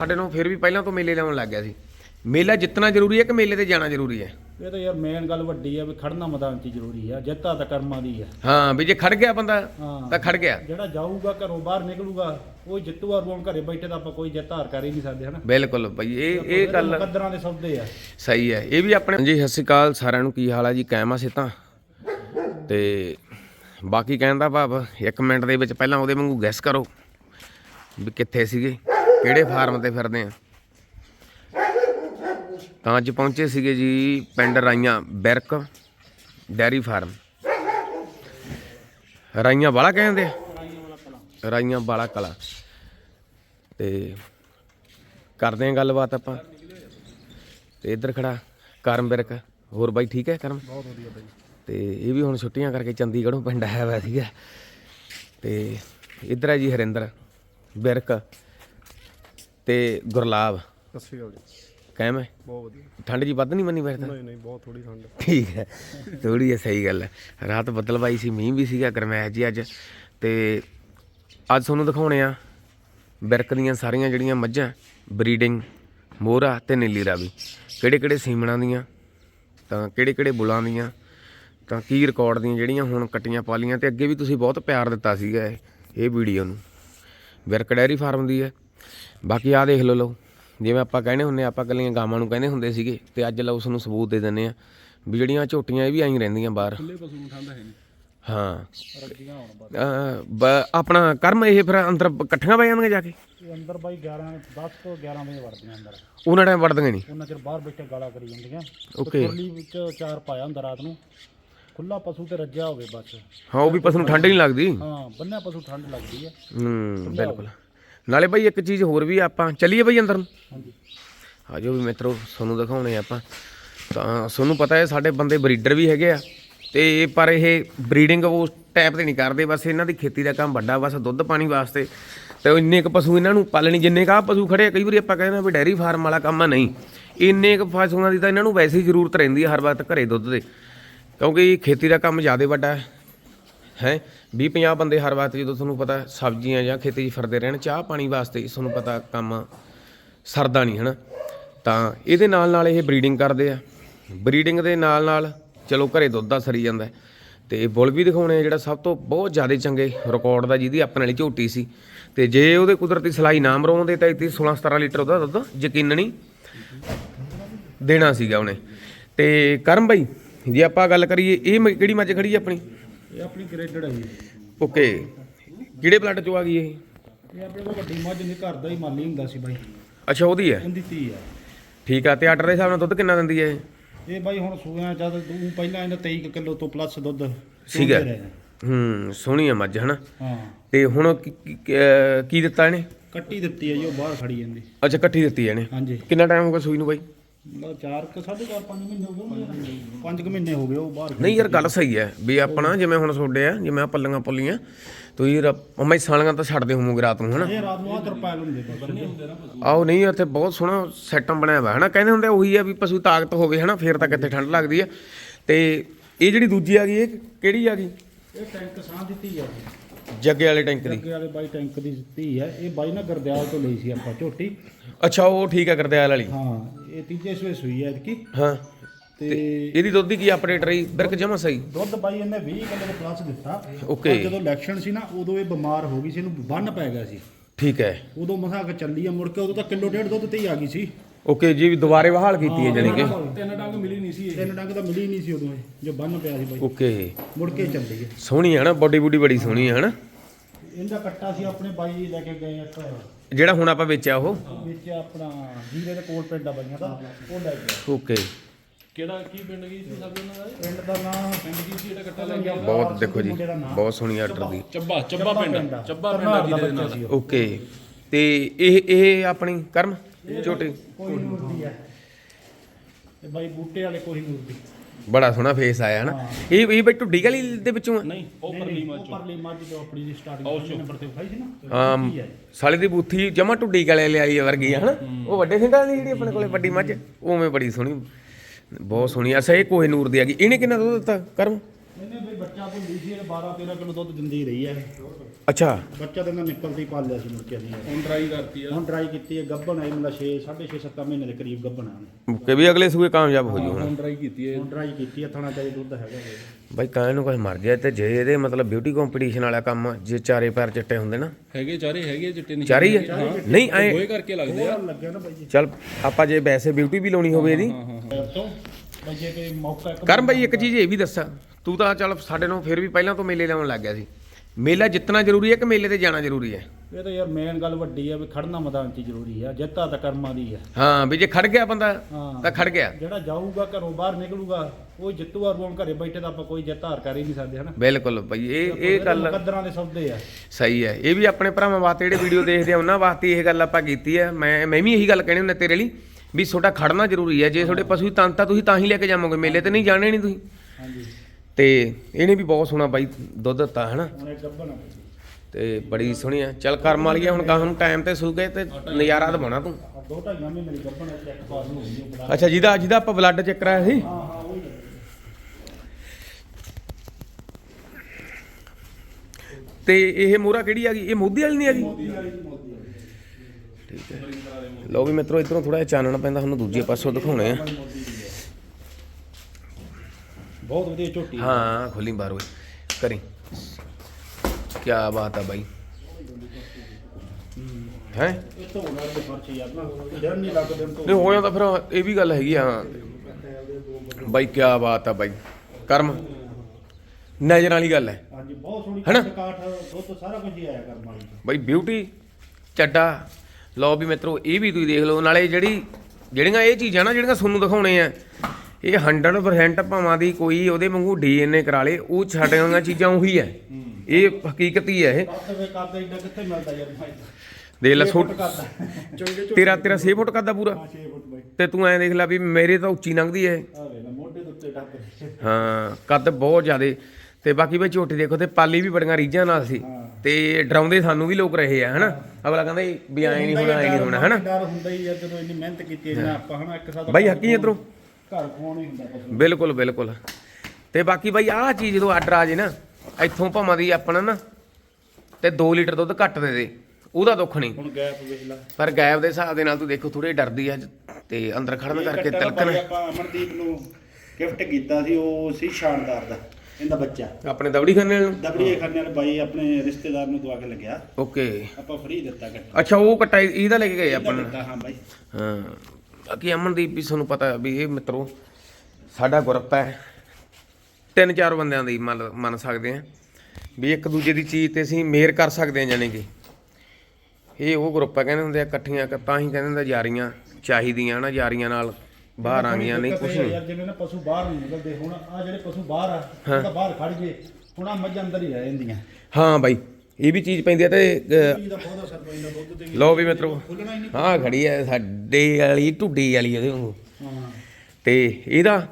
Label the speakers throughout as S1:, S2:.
S1: ਸਾਡੇ ਨੂੰ ਫਿਰ ਵੀ ਪਹਿਲਾਂ ਤੋਂ ਮੇਲੇ ਲਾਉਣ ਲੱਗ ਗਿਆ ਸੀ। ਮੇਲਾ ਜਿੱਤਣਾ ਜ਼ਰੂਰੀ ਹੈ ਕਿ ਮੇਲੇ ਤੇ ਜਾਣਾ ਜ਼ਰੂਰੀ ਹੈ?
S2: ਇਹ ਤਾਂ ਯਾਰ ਮੇਨ ਗੱਲ ਵੱਡੀ ਆ ਵੀ ਖੜਨਾ ਮੈਦਾਨ 'ਚ ਜ਼ਰੂਰੀ ਆ ਜਿੱਤਾ ਤਾਂ ਕਰਮਾਂ ਦੀ ਆ
S1: ਹਾਂ ਵੀ ਜੇ ਖੜ ਗਿਆ ਬੰਦਾ
S2: ਹਾਂ।
S1: ਤਾਂ ਖੜ ਗਿਆ।
S2: ਜਿਹੜਾ ਜਾਊਗਾ ਘਰੋਂ ਬਾਹਰ ਨਿਕਲੂਗਾ ਉਹ ਜਿੱਤੂਗਾ ਰੋਣ ਘਰੇ ਬੈਠੇ ਤਾਂ ਆਪਾਂ ਕੋਈ ਜਿੱਤ ਹਾਰ ਕਰ ਹੀ ਨਹੀਂ ਸਕਦੇ ਹਨਾ?
S1: ਬਿਲਕੁਲ ਭਾਈ ਇਹ ਇਹ ਗੱਲ
S2: ਮੁਕੱਦਰਾਂ ਦੇ ਸੌਦੇ ਆ।
S1: ਸਹੀ ਹੈ। ਇਹ ਵੀ ਆਪਣੇ ਜੀ ਸਤਿ ਸ਼੍ਰੀ ਅਕਾਲ ਸਾਰਿਆਂ ਨੂੰ ਕੀ ਹਾਲ ਆ ਜੀ? ਕਾਇਮ ਆ ਸਿੱਧਾ ਤੇ ਬਾਕੀ ਕਹਿਣ ਦਾ ਭਾਵ ਇੱਕ ਮਿੰਟ ਦੇ ਵਿੱਚ ਪਹਿਲਾਂ ਉਹਦੇ ਵਾਂਗੂ ਗੈਸ ਕਰੋ ਵੀ ਕਿੱਥੇ ਸੀਗੇ। ਕਿਹੜੇ ਫਾਰਮ ਤੇ ਫਿਰਦੇ ਆ? ਤਾਂ ਅੱਜ ਪਹੁੰਚੇ ਸੀਗੇ ਜੀ ਪਿੰਡ ਰਾਈਆਂ ਬਿਰਕ ਡੈਰੀ ਫਾਰਮ। ਰਾਈਆਂ ਵਾਲਾ ਕਹਿੰਦੇ ਆ? ਰਾਈਆਂ ਵਾਲਾ ਕਲਾ। ਤੇ ਕਰਦੇ ਆਂ ਗੱਲਬਾਤ ਆਪਾਂ। ਤੇ ਇੱਧਰ ਖੜਾ ਕਰਮ ਬਿਰਕ। ਹੋਰ ਬਾਈ ਠੀਕ ਹੈ ਕਰਮ?
S2: ਬਹੁਤ ਵਧੀਆ ਬਾਈ।
S1: ਤੇ ਇਹ ਵੀ ਹੁਣ ਛੁੱਟੀਆਂ ਕਰਕੇ ਚੰਡੀਗੜ੍ਹੋਂ ਪਿੰਡ ਆਇਆ ਹੋਇਆ ਸੀਗਾ। ਤੇ ਇੱਧਰ ਹੈ ਜੀ ਹਰਿੰਦਰ ਬਿਰਕ। ਤੇ ਗੁਰਲਾਬ।
S3: ਸਤਿ ਸ਼੍ਰੀ ਅਕਾਲ ਜੀ।
S1: ਕਾਇਮ ਹੈ?
S3: ਬਹੁਤ ਵਧੀਆ।
S1: ਠੰਡ ਜੀ ਵੱਧ ਨਹੀਂ ਮੰਨੀ ਫਿਰ ਤਾਂ?
S3: ਨਹੀਂ ਨਹੀਂ ਬਹੁਤ ਥੋੜੀ ਠੰਡ।
S1: ਠੀਕ ਹੈ ਥੋੜੀ ਹੈ ਸਹੀ ਗੱਲ ਹੈ। ਰਾਤ ਬੱਦਲਵਾਈ ਸੀ ਮੀਂਹ ਵੀ ਸੀਗਾ ਗਰਮੈਸ਼ ਜੀ ਅੱਜ। ਤੇ ਅੱਜ ਤੁਹਾਨੂੰ ਦਿਖਾਉਣੇ ਆ ਬਿਰਕ ਦੀਆਂ ਸਾਰੀਆਂ ਜਿਹੜੀਆਂ ਮੱਝਾਂ ਬਰੀਡਿੰਗ ਮੋਹਰਾ ਤੇ ਨੀਲੀ ਰਾਵੀ। ਕਿਹੜੇ ਕਿਹੜੇ ਸੀਮਣਾਂ ਦੀਆਂ ਤਾਂ ਕਿਹੜੇ ਕਿਹੜੇ ਬੁਲਾਂ ਦੀਆਂ ਤਾਂ ਕੀ ਰਿਕਾਰਡ ਦੀਆਂ ਜਿਹੜੀਆਂ ਹੁਣ ਕੱਟੀਆਂ ਪਾਲੀਆਂ। ਤੇ ਅੱਗੇ ਵੀ ਤੁਸੀਂ ਬਹੁਤ ਪਿਆਰ ਦਿੱਤਾ ਸੀਗਾ ਇਹ ਇਹ ਵੀਡੀਓ ਨੂੰ। ਬਿਰਕ ਡੈਰੀ ਫਾਰਮ ਦੀ ਹੈ। ਬਾਕੀ ਆ ਦੇਖ ਲਓ ਲਓ। ਜਿਵੇਂ ਆਪਾਂ ਕਹਿੰਦੇ ਹੁੰਨੇ ਆਪਾਂ ਕੱਲੀਆਂ ਗਾਵਾਂ ਨੂੰ ਕਹਿੰਦੇ ਹੁੰਦੇ ਸੀਗੇ ਤੇ ਅੱਜ ਲਓ ਉਸ ਨੂੰ ਸਬੂਤ ਦੇ ਦਿੰਨੇ ਆ ਵੀ ਜਿਹੜੀਆਂ ਝੋਟੀਆਂ ਇਹ ਵੀ ਆਈ ਰਹਿੰਦੀਆਂ ਬਾਹਰ।
S2: ਖੁੱਲੇ ਪਸ਼ੂ ਨੂੰ ਠੰਡ ਹੈ ਨਹੀਂ।
S1: ਹਾਂ।
S2: ਰੱਜੀਆਂ ਹੋਣ ਬਾਅਦ
S1: ਅਹ, ਬ- ਆਪਣਾ ਕਰਮ ਇਹ ਫਿਰ ਅੰਦਰ ਇਕੱਠੀਆਂ ਬੈ ਜਾਣਗੇ ਜਾ ਕੇ?
S2: ਇਹ ਅੰਦਰ ਬਾਈ 11 10 ਤੋਂ 11 ਵਜੇ ਵੜਦੀਆਂ ਅੰਦਰ।
S1: ਉਹਨਾਂ ਟਾਈਮ ਵੜਦੀਆਂ ਨਹੀਂ?
S2: ਉਹਨਾਂ ਚਿਰ ਬਾਹਰ ਬੈਠੇ ਗਾਲਾਂ ਕਰੀ ਜਾਂਦੀਆਂ।
S1: ਓਕੇ
S2: ਕੁਰਲੀ ਵਿੱਚ ਚਾਰ ਪਾਇਆ ਹੁੰਦਾ ਰਾਤ ਨੂੰ। ਖੁੱਲਾ ਪਸ਼ੂ ਤੇ ਰੱਜਿਆ ਹੋਵੇ ਬਸ।
S1: ਹਾਂ ਉਹ ਵੀ ਪਸ ਨੂੰ ਠੰਡ ਨਹੀਂ ਲੱਗਦੀ।
S2: ਹਾਂ ਬੰਨਿਆ ਪਸ਼ੂ ਠੰਡ ਲੱਗਦੀ ਹੈ।
S1: ਹੂੰ ਬਿਲਕੁਲ। ਨਾਲੇ ਬਈ ਇੱਕ ਚੀਜ਼ ਹੋਰ ਵੀ ਆਪਾਂ ਚੱਲੀਏ ਬਈ ਅੰਦਰ ਨੂੰ।
S2: ਹਾਂਜੀ।
S1: ਆਜੋ ਵੀ ਮਿੱਤਰੋ ਤੁਹਾਨੂੰ ਦਿਖਾਉਣੇ ਆਪਾਂ। ਤਾਂ ਤੁਹਾਨੂੰ ਪਤਾ ਹੈ ਸਾਡੇ ਬੰਦੇ ਬਰੀਡਰ ਵੀ ਹੈਗੇ ਆ। ਤੇ ਪਰ ਇਹ ਬਰੀਡਿੰਗ ਉਸ ਟਾਈਪ ਤੇ ਨਹੀਂ ਕਰਦੇ ਬਸ ਇਹਨਾਂ ਦੀ ਖੇਤੀ ਦਾ ਕੰਮ ਵੱਡਾ ਬਸ ਦੁੱਧ ਪਾਣੀ ਵਾਸਤੇ। ਤੇ ਉਹ ਇੰਨੇ ਕੁ ਪਸ਼ੂ ਇਹਨਾਂ ਨੂੰ ਪਾਲਣੀ ਜਿੰਨੇ ਕਾ ਪਸ਼ੂ ਖੜੇ ਆ ਕਈ ਵਾਰੀ ਆਪਾਂ ਕਹਿੰਦੇ ਆ ਵੀ ਡੈਰੀ ਫਾਰਮ ਵਾਲਾ ਕੰਮ ਆ ਨਹੀਂ। ਇੰਨੇ ਕੁ ਪਸ਼ੂਆਂ ਦੀ ਤਾਂ ਇਹਨਾਂ ਨੂੰ ਵੈਸੇ ਹੀ ਜ਼ਰੂਰਤ ਰਹਿੰਦੀ ਹੈ ਹਰ ਵਕਤ ਘਰੇ ਦੁੱਧ ਦੇ। ਕਿਉਂਕਿ ਖੇਤੀ ਦਾ ਕੰਮ ਜ਼ਿਆਦਾ ਵੱਡਾ ਹੈ। ਹੈ? 20 50 ਬੰਦੇ ਹਰ ਵਕਤ ਜਦੋਂ ਤੁਹਾਨੂੰ ਪਤਾ ਸਬਜ਼ੀਆਂ ਜਾਂ ਖੇਤੀ 'ਚ ਫਿਰਦੇ ਰਹਿਣ, ਚਾਹ ਪਾਣੀ ਵਾਸਤੇ ਤੁਹਾਨੂੰ ਪਤਾ ਕੰਮ ਸਰਦਾ ਨਹੀਂ, ਹਨਾ? ਤਾਂ ਇਹਦੇ ਨਾਲ ਨਾਲ ਇਹ ਬਰੀਡਿੰਗ ਕਰਦੇ ਆ। ਬਰੀਡਿੰਗ ਦੇ ਨਾਲ ਨਾਲ ਚਲੋ ਘਰੇ ਦੁੱਧ ਦਾ ਸਰੀ ਜਾਂਦਾ ਹੈ। ਤੇ ਬੁੱਲ ਵੀ ਦਿਖਾਉਣੇ ਆ ਜਿਹੜਾ ਸਭ ਤੋਂ ਬਹੁਤ ਜ਼ਿਆਦਾ ਚੰਗੇ ਰਿਕਾਰਡ ਦਾ, ਜਿਹਦੀ ਆਪਣੇ ਵਾਲੀ ਝੋਟੀ ਸੀ। ਤੇ ਜੇ ਉਹਦੇ ਕੁਦਰਤੀ ਸਲਾਈ ਨਾ ਮਰਾਉਂਦੇ ਤਾਂ ਇੱਥੇ 16 17 ਲੀਟਰ ਉਹਦਾ ਦੁੱਧ ਯਕੀਨ ਨਹੀਂ ਦੇਣਾ ਸੀਗਾ ਉਹਨੇ। ਤੇ ਕਰਮ ਬਾਈ, ਜੇ ਆਪਾਂ ਗੱਲ ਕਰੀਏ, ਇਹ ਮ- ਕਿਹੜੀ ਮੱਝ ਖੜੀ ਆਪਣੀ?
S2: ਇਹ ਆਪਣੀ ਗ੍ਰੇਡਡ ਹੈ ਜੀ
S1: ਓਕੇ। ਕਿਹੜੇ ਬਲੱਡ ਚੋਂ ਆ ਗਈ ਇਹ?
S2: ਇਹ ਆਪਣੇ ਕੋਲ ਵੱਡੀ ਮੱਝ ਨਹੀਂ ਘਰ ਦਾ ਹੀ ਮਾਲੀ ਹੁੰਦਾ ਸੀ ਬਾਈ।
S1: ਅੱਛਾ ਉਹਦੀ ਹੈ?
S2: ਉਹਦੀ ਧੀ ਹੈ।
S1: ਠੀਕ ਆ ਤੇ ਆਰਡਰ ਦੇ ਹਿਸਾਬ ਨਾਲ ਦੁੱਧ ਕਿੰਨਾ ਦਿੰਦੀ ਹੈ ਇਹ?
S2: ਇਹ ਬਾਈ ਹੁਣ ਸੂਆਂ ਜਦ ਤੂੰ ਪਹਿਲਾਂ ਇਹਦਾ 23 ਕਿਲੋ ਤੋਂ ਪਲੱਸ ਦੁੱਧ ਰਹੇ ਆ।
S1: ਹੂੰ। ਸੋਹਣੀ ਆ ਮੱਝ ਹਨਾ?
S2: ਹਾਂ।
S1: ਤੇ ਹੁਣ ਕੀ- ਦਿੱਤਾ ਇਹਨੇ?
S2: ਕੱਟੀ ਦਿੱਤੀ ਹੈ ਜੀ ਉਹ ਬਾਹਰ ਖੜੀ ਜਾਂਦੀ
S1: ਅੱਛਾ ਇਕੱਠੀ ਦਿੱਤੀ ਇਹਨੇ।
S2: ਹਾਂਜੀ।
S1: ਕਿੰਨਾ ਟਾਈਮ ਹੋ ਗਿਆ ਸੂਈ ਨੂੰ ਬਾਈ?
S2: ਮਤਲਬ 4 ਕ 4.5 5 ਮਹੀਨੇ ਹੋ ਗਏ 5 ਕੁ ਮਹੀਨੇ ਹੋ ਗਏ ਉਹ ਬਾਹਰ
S1: ਨਹੀਂ ਯਾਰ ਗੱਲ ਸਹੀ ਹੈ ਵੀ ਆਪਣਾ ਜਿਵੇਂ ਹੁਣ ਤੁਹਾਡੇ ਆ ਜਿਵੇਂ ਆ ਪੱਲੀਆਂ ਪੁੱਲੀਆਂ ਤੁਸੀਂ ਮੈਂ ਸਾਲੀਆਂ ਤਾਂ ਛੱਡਦੇ ਹੋਵੋਗੇ ਰਾਤ ਨੂੰ ਹਨਾ?
S2: ਇਹ ਰਾਤ ਨੂੰ ਆ ਤਰਪਾਲ ਹੁੰਦੇ ਬਸ।
S1: ਆਓ ਨਹੀਂ ਇੱਥੇ ਬਹੁਤ ਸੋਹਣਾ ਸੈਟਅਪ ਬਣਿਆ ਹੋਇਆ ਹਨਾ? ਕਹਿੰਦੇ ਹੁੰਦੇ ਉਹੀ ਆ ਵੀ ਪਸ਼ੂ ਤਾਕਤ ਹੋਵੇ ਹਨਾ? ਫੇਰ ਤਾਂ ਕਿੱਥੇ ਠੰਡ ਲੱਗਦੀ ਆ। ਤੇ ਇਹ ਜਿਹੜੀ ਦੂਜੀ ਆ ਗਈ ਇਹ ਕਿਹੜੀ ਆ ਗਈ?
S2: ਇਹ ਟੈਂਕ ਸਾਹ ਦਿੱਤੀ ਹੈ
S1: ਜੱਗੇ ਵਾਲੇ ਟੈਂਕ ਦੀ।
S2: ਅੱਗੇ ਵਾਲੇ ਬਾਈ ਟੈਂਕ ਦੀ ਦਿੱਤੀ ਹੈ ਇਹ ਬਾਈ ਨਾ ਗਰਦਿਆਲ ਤੋਂ ਲਈ ਸੀ ਆਪਾਂ ਝੋਟੀ।
S1: ਅੱਛਾ ਉਹ ਠੀਕ ਆ ਕਰਦਿਆਲ ਵਾਲੀ।
S2: ਹਾਂ ਇਹ ਤੀਜੇ ਸਵੇ ਸੂਈ ਹੈ ਕੀ
S1: ਹਾਂ।
S2: ਤੇ
S1: ਇਹਦੀ ਦੁੱਧ ਦੀ ਕੀ ਆਪਰੇਟ ਰਹੀ? ਬਿਰਕ ਜਮਾ ਸਹੀ?
S2: ਦੁੱਧ ਬਾਈ ਇਹਨੇ 20 ਕਿਲੋ ਦੇ ਪਲੱਸ ਦਿੱਤਾ।
S1: ਓਕੇ।
S2: ਜਦੋਂ ਇਲੈਕਸ਼ਨ ਸੀ ਨਾ ਉਦੋਂ ਇਹ ਬਿਮਾਰ ਹੋ ਗਈ ਸੀ ਇਹਨੂੰ ਬੰਨ ਪੈ ਗਿਆ ਸੀ।
S1: ਠੀਕ ਹੈ।
S2: ਉਦੋਂ ਮਸਾਂ ਕਿ ਚੱਲੀ ਆ ਮੁੜ ਕੇ ਉਦੋਂ ਤਾਂ ਕਿਲੋ ਡੇਢ ਦੁੱਧ ਤੇ ਹੀ ਆ ਗਈ ਸੀ।
S1: ਓਕੇ ਜੀ ਵੀ ਦੁਬਾਰੇ ਬਹਾਲ ਕੀਤੀ ਹੈ ਜਾਨੀ ਕਿ।
S2: ਤਿੰਨ ਡੰਗ ਮਿਲੀ ਨਹੀਂ ਸੀ ਤਿੰਨ ਡੰਗ ਤਾਂ ਮਿਲੀ ਨਹੀਂ ਸੀ ਉਦੋਂ ਇਹ ਜੋ ਬੰਨ ਪਿਆ ਸੀ ਬਾਈ।
S1: ਓਕੇ
S2: ਮੁੜ ਕੇ ਚੱਲੀ ਹੈ
S1: ਸੋਹਣੀ ਹੈ ਨਾ ਬੋਡੀ ਬੂਡੀ ਬੜੀ ਸੋਹਣੀ ਹੈ ਹਨਾ?
S2: ਇਹਦਾ ਕੱਟਾ ਸੀ ਆਪਣੇ ਬਾਈ ਲੈ ਕੇ ਗਏ ਇੱਕ
S1: ਜਿਹੜਾ ਹੁਣ ਆਪਾਂ ਵੇਚਿਆ ਉਹ?
S2: ਵਿੱਚ ਆਪਣਾ ਜੀਰੇ ਦੇ ਕੋਲ ਪਿੰਡ ਆ ਬਾਈਆਂ ਦਾ ਉਹ ਲੈ ਗਿਆ।
S1: ਓਕੇ।
S4: ਕਿਹੜਾ ਕੀ ਪਿੰਡ ਗਈ ਸੀ ਸਭ ਉਹਨਾਂ ਦਾ?
S2: ਪਿੰਡ ਦਾ ਨਾਮ
S4: ਪਿੰਡ ਕੀ ਸੀ ਜਿਹੜਾ ਕੱਟਾ ਲੈ ਗਿਆ?
S1: ਬਹੁਤ ਦੇਖੋ ਜੀ ਬਹੁਤ ਸੋਹਣੀ ਆਰਡਰ ਦੀ।
S4: ਚੱਬਾ ਚੱਬਾ ਪਿੰਡ ਚੱਬਾ ਪਿੰਡ ਆ ਜਿਹਦੇ ਨਾਲ।
S1: ਓਕੇ। ਤੇ ਇਹ ਇਹ ਆਪਣੀ ਕਰਮ? ਛੋਟੀ?
S2: ਕੋਈ ਨੂਰ ਦੀ ਹੈ ਤੇ ਬਾਈ ਬੂਟੇ ਵਾਲੇ ਕੋਈ ਨੂਰ ਦੀ
S1: ਬੜਾ ਸੋਹਣਾ ਫੇਸ ਆਇਆ ਹਨਾ। ਇਹ ਇਹ ਬਈ ਢੁੱਡੀ ਗਲੀ ਦੇ ਵਿੱਚੋਂ ਆ?
S4: ਨਹੀਂ ਉਹ ਪਰਲੀ
S2: ਉਹ
S4: ਮੱਝ
S2: ਪਰਲੀ ਮੱਝ ਜੋ ਆਪਣੀ ਦੀ ਸਟਾਰਟਿੰਗ ਨੰਬਰ ਤੇ ਖਾਈ ਸੀ ਨਾ
S1: ਆਮ ਸਾਲੇ ਦੀ ਬੂਥੀ ਜਮਾ ਢੁੱਡੀ ਗਲੇ ਲਿਆਈ ਵਰਗੀ ਹਨਾ। ਉਹ ਵੱਡੇ ਸਿੰਘਾਂ ਦੀ ਜਿਹੜੀ ਆਪਣੇ ਕੋਲੇ ਵੱਡੀ ਮੱਝ ਉਵੇਂ ਬੜੀ ਸੋਹਣੀ ਬਹੁਤ ਸੋਹਣੀ। ਅੱਛਾ ਇਹ ਕੋਹੇ ਨੂਰ ਦੀ ਆ ਗਈ। ਇਹਨੇ ਕਿੰਨਾ ਦੁੱਧ ਦਿੱਤਾ ਕਰਮ?
S2: ਇਹਨੇ ਬਈ ਬੱਚਾ ਭੁੱਲੀ ਸੀ ਇਹ 12 13 ਕਿਲੋ ਦੁੱਧ ਦਿੰਦੀ ਰਹੀ ਹੈ
S1: ਅੱਛਾ।
S2: ਬੱਚਾ ਤਾਂ ਇਹਨਾਂ ਨਿੱਪਲ ਤੇ ਹੀ ਪਾਲ ਲਿਆ ਸੀ ਮੁੜ ਕੇ ਅਸੀਂ।
S4: ਹੁਣ ਟਰਾਈ ਕਰਤੀ ਆ।
S2: ਹੁਣ ਟਰਾਈ ਕੀਤੀ ਹੈ ਗੱਭਣ ਆਈ ਮਤਲਬ 6 6.5 7 ਮਹੀਨੇ ਦੇ ਕਰੀਬ ਗੱਭਣ ਆ। ਉਹਨੇ
S1: ਕਿ ਵੀ ਅਗਲੇ ਸੂਏ ਕਾਮਯਾਬ ਹੋ ਜੂ ਹੁਣ।
S4: ਹੁਣ ਟਰਾਈ ਕੀਤੀ ਹੈ
S2: ਹੁਣ ਟਰਾਈ ਕੀਤੀ ਹੈ ਥਾਣਾ ਚਾਹੀ ਦੁੱਧ ਹੈਗਾ।
S1: ਬਾਈ ਕਾਂ ਨੂੰ ਕੁਝ ਮਰ ਗਿਆ ਤੇ ਜੇ ਇਹਦੇ ਮਤਲਬ ਬਿਊਟੀ ਕੰਪੀਟੀਸ਼ਨ ਵਾਲਾ ਕੰਮ ਜੇ ਚਾਰੇ ਪੈਰ ਚਿੱਟੇ ਹੁੰਦੇ ਨਾ।
S4: ਹੈਗੇ ਚਾਰੇ ਹੈਗੇ ਚਿੱਟੇ ਨਿਸ਼ਾਨ
S1: ਚਾਰੇ ਹੀ ਆ? ਨਹੀਂ ਐ
S4: ਹੋਏ ਕਰਕੇ ਲੱਗਦੇ ਆ।
S2: ਲੱਗਿਆ ਨਾ ਬਾਈ ਜੀ।
S1: ਚੱਲ ਆਪਾਂ ਜੇ ਵੈਸੇ ਬਿਊਟੀ ਵੀ ਲਾਉਣੀ ਹੋਵੇ ਇਹਦੀ।
S2: ਤੋਂ? ਬਾਈ ਜੇ ਕੋਈ ਮੌਕਾ ਇੱਕ
S1: ਕਰਨ ਬਾਈ ਇੱਕ ਚੀਜ਼ ਇਹ ਵੀ ਦੱਸਾਂ। ਤੂੰ ਤਾਂ ਚੱਲ ਸਾਡੇ ਨੂੰ ਫਿਰ ਵੀ ਪਹਿਲਾਂ ਤੋਂ ਮੇਲੇ ਲਾਉਣ ਲੱਗ ਗਿਆ ਸੀ। ਮੇਲਾ ਜਿੱਤਣਾ ਜ਼ਰੂਰੀ ਹੈ ਕਿ ਮੇਲੇ ਤੇ ਜਾਣਾ ਜ਼ਰੂਰੀ ਹੈ?
S2: ਇਹ ਤਾਂ ਯਾਰ ਮੇਨ ਗੱਲ ਵੱਡੀ ਆ ਵੀ ਖੜਨਾ ਮੈਦਾਨ 'ਚ ਜ਼ਰੂਰੀ ਆ ਜਿੱਤਾ ਤਾਂ ਕਰਮਾਂ ਦੀ ਆ।
S1: ਹਾਂ ਵੀ ਜੇ ਖੜ ਗਿਆ ਬੰਦਾ
S2: ਹਾਂ।
S1: ਤਾਂ ਖੜ ਗਿਆ।
S2: ਜਿਹੜਾ ਜਾਊਗਾ ਘਰੋਂ ਬਾਹਰ ਨਿਕਲੂਗਾ ਉਹ ਜਿੱਤੂਗਾ ਰੋਣ ਘਰੇ ਬੈਠੇ ਤਾਂ ਆਪਾਂ ਕੋਈ ਜਿੱਤ ਹਾਰ ਕਰ ਹੀ ਨਹੀਂ ਸਕਦੇ ਹਨਾ?
S1: ਬਿਲਕੁਲ ਬਾਈ ਇਹ ਇਹ ਗੱਲ
S2: ਮੁਕੱਦਰਾਂ ਦੇ ਸੌਦੇ ਆ।
S1: ਸਹੀ ਹੈ। ਇਹ ਵੀ ਆਪਣੇ ਭਰਾਵਾਂ ਵਾਸਤੇ ਜਿਹੜੇ ਵੀਡੀਓ ਦੇਖਦੇ ਆ ਉਹਨਾਂ ਵਾਸਤੇ ਇਹ ਗੱਲ ਆਪਾਂ ਕੀਤੀ ਹੈ ਮੈਂ ਮੈਂ ਵੀ ਇਹੀ ਗੱਲ ਕਹਿਣੀ ਹੁੰਦੀ ਤੇਰੇ ਲਈ ਵੀ ਤੁਹਾਡਾ ਖੜਨਾ ਜ਼ਰੂਰੀ ਹੈ। ਜੇ ਤੁਹਾਡੇ ਪਸ਼ੂ ਤੰਤਾ ਤੁਸੀਂ ਤਾਂ ਹੀ ਲੈ ਕੇ ਜਾਵੋਗੇ। ਮੇਲੇ ਤੇ ਨਹੀਂ ਜਾਣੇ ਨਹੀਂ ਤੁਸੀਂ।
S2: ਹਾਂਜੀ।
S1: ਤੇ ਇਹਨੇ ਵੀ ਬਹੁਤ ਸੋਹਣਾ ਬਾਈ ਦੁੱਧ ਦਿੱਤਾ ਹਨਾ? ਤੇ ਬੜੀ ਸੋਹਣੀ ਆ। ਚੱਲ ਕਰਮ ਵਾਲੀ ਆ ਹੁਣ ਗਾਹ ਨੂੰ ਟਾਈਮ ਤੇ ਸੂ ਗਏ ਤੇ ਨਜ਼ਾਰਾ ਦਵਾਉਣਾ ਤੂੰ। ਅੱਛਾ ਜਿਹਦਾ ਜਿਹਦਾ ਆਪਾਂ ਬਲੱਡ ਚੈੱਕ ਕਰਾਇਆ ਸੀ।
S2: ਹਾਂ ਹਾਂ ਉਹ ਹੀ
S1: ਤੇ ਇਹ ਮੋਹਰਾ ਕਿਹੜੀ ਆ ਗਈ? ਇਹ ਮੋਦੀ ਵਾਲੀ ਨਹੀਂ ਆ ਗਈ? ਠੀਕ ਹੈ ਲਓ ਵੀ ਮਿੱਤਰੋ ਇਧਰੋਂ ਥੋੜਾ ਜਿਹਾ ਚਾਨਣਾ ਪੈਂਦਾ ਤੁਹਾਨੂੰ ਦੂਜੇ ਪਾਸੋਂ ਦਿਖਾਉਣੇ ਆ।
S2: ਬਹੁਤ ਵਧੀਆ ਝੋਟੀ ਆ।
S1: ਹਾਂ ਖੁੱਲੀ ਬਾਹਰ ਓਏ। ਕਰੀ। ਕੀ ਬਾਤ ਆ ਬਾਈ। ਹੈ?
S2: ਇਹ ਤੋਂ ਉਹਨਾਂ ਦੇ ਫਰਚ ਯਾਰ ਨਾ ਦਿਨ ਨਹੀਂ ਲੱਗਦੇ ਤੋਂ
S1: ਨਹੀਂ ਹੋ ਜਾਂਦਾ ਫਿਰ ਇਹ ਵੀ ਗੱਲ ਹੈਗੀ ਆ। ਬਾਈ ਕੀ ਬਾਤ ਆ ਬਾਈ। ਕਰਮ। ਨਜ਼ਰ ਵਾਲੀ ਗੱਲ ਹੈ।
S2: ਹਾਂਜੀ ਬਹੁਤ ਸੋਹਣੀ
S1: ਹਨਾ?
S2: ਕਾਠ ਦੁੱਧ ਸਾਰਾ ਕੁਝ ਹੀ ਆਇਆ ਕਰਮ ਵਾਲੀ।
S1: ਬਾਈ ਬਿਊਟੀ ਚੱਡਾ। ਲਓ ਵੀ ਮਿੱਤਰੋ ਇਹ ਵੀ ਤੁਸੀਂ ਦੇਖ ਲਓ। ਨਾਲੇ ਜਿਹੜੀ ਜਿਹੜੀਆਂ ਇਹ ਚੀਜ਼ਾਂ ਨਾ ਜਿਹੜੀਆਂ ਤੁਹਾਨੂੰ ਦਿਖਾਉਣੇ ਆ ਇਹ 100% ਭਾਵਾਂ ਦੀ ਕੋਈ ਉਹਦੇ ਵਾਂਗੂ ਡੀਐਨਏ ਕਰਾ ਲੇ ਉਹ ਵਾਲੀਆਂ ਚੀਜ਼ਾਂ ਉਹੀ ਹੈ ਇਹ ਹਕੀਕਤ ਹੀ ਹੈ ਇਹ। ਦੇਖ ਲੈ
S2: ਛੇ
S1: ਸੋ
S2: ਫੁੱਟ ਕਰਦਾ ਚੰਗੇ
S1: ਤੇਰਾ ਤੇਰਾ 6 ਫੁੱਟ ਕੱਦਾ ਪੂਰਾ।
S2: 6 ਫੁੱਟ ਬਾਈ।
S1: ਤੇ ਤੂੰ ਐਂ ਦੇਖ ਲੈ ਵੀ ਮੇਰੇ ਤਾਂ ਉੱਚੀ ਲੰਘਦੀ ਐ।
S2: ਦੇ
S1: ਹਾਂ ਕੱਦ ਬਹੁਤ ਜ਼ਿਆਦੇ। ਤੇ ਬਾਕੀ ਬਈ ਝੋਟੀ ਦੇਖੋ ਤੇ ਪਾਲੀ ਵੀ ਬੜੀਆਂ ਰੀਝਾਂ ਨਾਲ ਸੀ। ਤੇ ਡਰਾਉਂਦੇ ਸਾਨੂੰ ਵੀ ਲੋਕ ਰਹੇ ਆ ਹਨਾ? ਅਗਲਾ ਕਹਿੰਦਾ ਵੀ ਐਂ ਨਹੀਂ ਹੋਣਾ ਐਂ ਨਹੀਂ ਹੋਣਾ ਹਨਾ?
S2: ਡਰ ਹੁੰਦਾ ਹੀ ਆ ਜਦੋਂ ਇੰਨੀ ਮਿਹਨਤ ਕੀਤੀ ਇੰਨਾ ਆਪਾਂ ਹਨਾ ਇੱਕ ਸਾਥ
S1: ਬਾਈ ਹੱਕੀ ਇਧਰੋਂ।
S2: ਘਰ ਖੋਣ ਹੀ ਹੁੰਦਾ ਕੁਛ।
S1: ਬਿਲਕੁਲ ਬਿਲਕੁਲ। ਤੇ ਬਾਕੀ ਬਾਈ ਆਹ ਚੀਜ਼ ਜਦੋਂ ਆਰਡਰ ਆ ਜੇ ਨਾ ਇੱਥੋਂ ਭਾਵਾਂ ਦੀ ਆਪਣਾ ਨਾ ਤੇ 2 ਲੀਟਰ ਦੁੱਧ ਘੱਟ ਦੇ ਦੇ ਉਹਦਾ ਦੁੱਖ ਨਹੀਂ।
S2: ਹੁਣ ਗੈਪ ਵੇਖ ਲੈ।
S1: ਪਰ ਗੈਪ ਦੇ ਹਿਸਾਬ ਦੇ ਨਾਲ ਤੂੰ ਦੇਖੋ ਥੋੜੀ ਡਰਦੀ ਆ ਤੇ ਅੰਦਰ ਖੜਨ ਕਰਕੇ ਤਿਲਕਣ।
S2: ਆਪਾਂ ਅਮਨਦੀਪ ਨੂੰ ਗਿਫਟ ਕੀਤਾ ਸੀ ਉਹ ਸੀ ਸ਼ਾਨਦਾਰ ਦਾ ਇਹਦਾ ਬੱਚਾ।
S1: ਆਪਣੇ ਦਵੜੀ ਖਾਨੇ ਨੂੰ?
S2: ਦਬੜੀਏ ਖਾਨੇ ਵਾਲੇ ਬਾਈ ਆਪਣੇ ਰਿਸ਼ਤੇਦਾਰ ਨੂੰ ਦਵਾ ਕੇ ਲੱਗਿਆ।
S1: ਓਕੇ।
S2: ਆਪਾਂ ਫ੍ਰੀ ਦਿੱਤਾ ਕੱਟਾ
S1: ਅੱਛਾ ਉਹ ਕਟਾਈ ਇਹਦਾ ਲੈ ਕੇ ਗਏ ਆਪਾਂ ਨੂੰ?
S2: ਦਿੱਤਾ ਹਾਂ ਬਾਈ।
S1: ਹਾਂ। ਬਾਕੀ ਅਮਨਦੀਪ ਵੀ ਤੁਹਾਨੂੰ ਪਤਾ ਵੀ ਇਹ ਮਿੱਤਰੋ ਸਾਡਾ ਗਰੁੱਪ ਹੈ। ਤਿੰਨ ਚਾਰ ਬੰਦਿਆਂ ਦੀ ਮੰਨ ਮੰਨ ਸਕਦੇ ਆ ਵੀ ਇੱਕ ਦੂਜੇ ਦੀ ਚੀਜ਼ ਤੇ ਅਸੀਂ ਮੇਰ ਕਰ ਸਕਦੇ ਆ ਜਾਣੀ ਕਿ। ਇਹ ਉਹ ਗਰੁੱਪ ਹੈ ਕਹਿੰਦੇ ਹੁੰਦੇ ਆ ਇਕੱਠੀਆਂ ਤਾਂ ਹੀ ਕਹਿੰਦੇ ਹੁੰਦੇ ਯਾਰੀਆਂ ਚਾਹੀਦੀਆਂ ਨਾ ਯਾਰੀਆਂ ਨਾਲ ਬਾਹਰ ਆ ਗਈਆਂ ਨਹੀਂ ਕੁਛ ਨਹੀਂ।
S2: ਯਾਰ ਜਿਵੇਂ ਨਾ ਪਸ਼ੂ ਬਾਹਰ ਨਹੀਂ ਨਿਕਲਦੇ ਹੁਣ ਆ ਜਿਹੜੇ ਪਸ਼ੂ ਬਾਹਰ ਆ ਤਾਂ ਬਾਹਰ ਖੜ ਗਏ ਹੁਣ ਆ ਮੱਝ ਅੰਦਰ ਹੀ ਰਹਿ ਜਾਂਦੀਆਂ।
S1: ਹਾਂ ਬਾਈ। ਇਹ ਵੀ ਚੀਜ਼ ਪੈਂਦੀ ਹੈ ਤੇ ਲਓ ਵੀ ਮਿੱਤਰੋ
S2: ਹੀ
S1: ਖੜੀ ਹੈ ਸਾਡੇ ਵਾਲੀ ਢੁੱਡੀ ਵਾਲੀ ਉਹਦੇ ਵਾਂਗੂ ਤੇ ਇਹਦਾ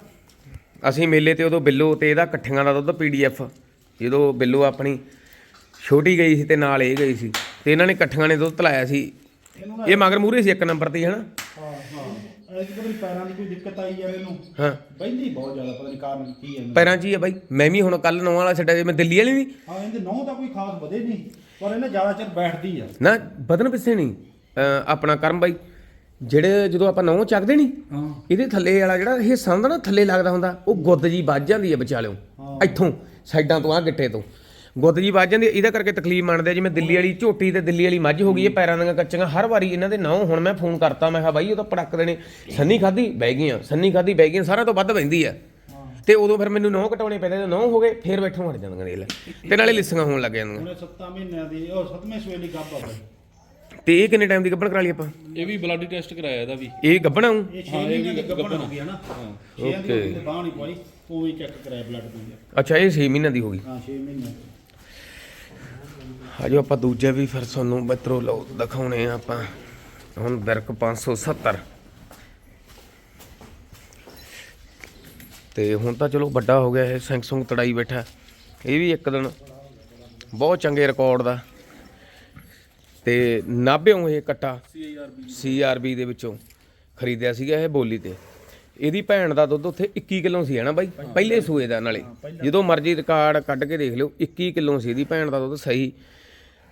S1: ਅਸੀਂ ਮੇਲੇ ਤੇ ਉਦੋਂ ਬਿੱਲੋ ਤੇ ਇਹਦਾ ਇਕੱਠੀਆਂ ਦਾ ਦੁੱਧ ਪੀਡੀਐਫ ਜਦੋਂ ਬਿੱਲੋ ਆਪਣੀ ਛੋਟੀ ਗਈ ਸੀ ਤੇ ਨਾਲ ਇਹ ਗਈ ਸੀ ਤੇ ਇਹਨਾਂ ਨੇ ਇਕੱਠੀਆਂ ਨੇ ਦੁੱਧ ਤਲਾਇਆ ਸੀ। ਇਹ ਮਗਰ ਮੂਰੇ ਸੀ ਇੱਕ ਨੰਬਰ ਤੇ ਹਨਾ?
S2: ਇਹ ਪੈਰਾਂ ਦੀ ਕੋਈ ਦਿੱਕਤ ਆਈ ਯਾਰ ਇਹਨੂੰ।
S1: ਹਾਂ।
S2: ਬੈਂਦੀ ਬਹੁਤ ਜ਼ਿਆਦਾ ਪਤਾ ਨਹੀਂ ਕਾਰਨ ਕੀ ਹੈ ਇਹਨੂੰ।
S1: ਪੈਰਾਂ 'ਚ ਹੀ ਆ ਬਾਈ। ਮੈਂ ਵੀ ਹੁਣ ਕੱਲ ਨੌਂ ਵਾਲਾ ਛੱਡਿਆ ਜੇ ਮੈਂ ਦਿੱਲੀ ਵਾਲੀ ਨਹੀਂ
S2: ਹਾਂ ਇਹਦੇ ਨੌ ਤਾਂ ਕੋਈ ਖਾਸ ਵਧੇ ਨਹੀਂ ਪਰ ਇਹਨੇ ਜ਼ਿਆਦਾ ਚਿਰ ਬੈਠਦੀ ਆ।
S1: ਨਾ ਬਦਨ ਪਿੱਛੇ ਨਹੀਂ। ਅਹ ਆਪਣਾ ਕਰਮ ਬਾਈ ਜਿਹੜੇ ਜਦੋਂ ਆਪਾਂ ਨੌਂ ਚੱਕਦੇ ਨਹੀਂ
S2: ਹਾਂ।
S1: ਇਹਦੇ ਥੱਲੇ ਵਾਲਾ ਜਿਹੜਾ ਹਿੱਸਾ ਹੁੰਦਾ ਨਾ ਥੱਲੇ ਲੱਗਦਾ ਹੁੰਦਾ ਉਹ ਗੁੱਦ ਜੀ ਵੱਜ ਜਾਂਦੀ ਹੈ ਵਿਚਾਲਿਓ।
S2: ਹਾਂ।
S1: ਇੱਥੋਂ ਸਾਈਡਾਂ ਤੋਂ ਆ ਗਿੱਟੇ ਤੋਂ। ਗੁੱਦ ਜੀ ਵੱਜ ਜਾਂਦੀ ਇਹਦਾ ਕਰਕੇ ਤਕਲੀਫ ਮੰਨਦੇ ਆ ਜਿਵੇਂ ਦਿੱਲੀ ਵਾਲੀ ਝੋਟੀ ਤੇ ਦਿੱਲੀ ਵਾਲੀ ਮੱਝ ਹੋ ਗਈ ਇਹ ਪੈਰਾਂ ਦੀਆਂ ਕੱਚੀਆਂ। ਹਰ ਵਾਰੀ ਇਹਨਾਂ ਦੇ ਨੌ ਹੁਣ ਮੈਂ ਫੋਨ ਕਰਤਾ ਮੈਂ ਕਿਹਾ ਬਾਈ ਉਹ ਤਾਂ ਪੜਕਦੇ ਨੇ ਸੰਨੀ ਖਾਦੀ ਬਹਿ ਗਈਆਂ। ਸੰਨੀ ਖਾਦੀ ਬਹਿ ਗਈਆਂ। ਸਾਰਾ ਤੋਂ ਵੱਧ ਬਹਿੰਦੀ ਆ ਤੇ ਉਦੋਂ ਫਿਰ ਮੈਨੂੰ ਨੌ ਕਟਾਉਣੇ ਪੈਂਦੇ ਤੇ ਨੌ ਹੋ ਗਏ ਫੇਰ ਬੈਠੋਂ ਹਟ ਜਾਂਦੀਆਂ ਦੇਖ ਲੈ। ਤੇ ਨਾਲੇ ਲਿੱਸੀਆਂ ਹੋਣ ਲੱਗ ਜਾਂਦੀਆਂ।
S2: ਉਹਨੇ 7 ਮਹੀਨਿਆਂ ਦੀ ਉਹ 7ਵੇਂ ਸੂਏ ਦੀ ਗੱਭ ਆ ਬਾਈ।
S1: ਤੇ ਇਹ ਕਿੰਨੇ ਟਾਈਮ ਦੀ ਗੱਭਣ ਕਰਾ ਲਈ ਆਪਾਂ?
S4: ਇਹ ਵੀ ਬਲੱਡ ਟੈਸਟ ਕਰਾਇਆ ਇਹਦਾ ਵੀ।
S1: ਇਹ ਗੱਭਣਾ ਹੂੰ
S2: ਇਹ 6 ਮਹੀਨਿਆਂ ਦੀ ਗੱਭਣ ਹੋ ਗਈ ਹੈ ਨਾ। ਹਾਂ। 6 ਦੀ ਬਾਹ ਨਹੀਂ ਪਾਈ ਉਹ ਵੀ ਚੈੱਕ ਕਰਾਇਆ ਬਲੱਡ ਦੀ।
S1: ਅੱਛਾ ਇਹ 6 ਮਹੀਨਿਆਂ ਦੀ ਹੋ ਗਈ।
S2: ਹਾਂ 6 ਮਹੀਨਿਆਂ ਦੀ।
S1: ਆਜੋ ਆਪਾਂ ਦੂਜੇ ਵੀ ਫਿਰ ਤੁਹਾਨੂੰ ਮਿੱਤਰੋ ਲਓ ਦਿਖਾਉਣੇ ਆ ਆਪਾਂ। ਹੁਣ ਬਿਰਕ 570 ਤੇ ਹੁਣ ਤਾਂ ਚਲੋ ਵੱਡਾ ਹੋ ਗਿਆ ਇਹ ਸੈਮਸੰਗ ਤੜਾਈ ਬੈਠਾ। ਇਹ ਵੀ ਇੱਕ ਦਿਨ। ਬਹੁਤ ਚੰਗੇ ਰਿਕਾਰਡ ਦਾ। ਤੇ ਨਾਭਿਓਂ ਇਹ ਕੱਟਾ ਸੀਆਰਬੀ ਦੇ ਵਿੱਚੋਂ। ਖਰੀਦਿਆ ਸੀਗਾ ਇਹ ਬੋਲੀ ਤੇ। ਇਹਦੀ ਭੈਣ ਦਾ ਦੁੱਧ ਉੱਥੇ 21 ਕਿਲੋ ਸੀ ਹਨਾ ਬਾਈ? ਪਹਿਲੇ ਸੂਏ ਦਾ ਨਾਲੇ। ਜਦੋਂ ਮਰਜ਼ੀ ਰਿਕਾਰਡ ਕੱਢ ਕੇ ਦੇਖ ਲਿਓ 21 ਕਿਲੋ ਸੀ ਇਹਦੀ ਭੈਣ ਦਾ ਦੁੱਧ ਸਹੀ।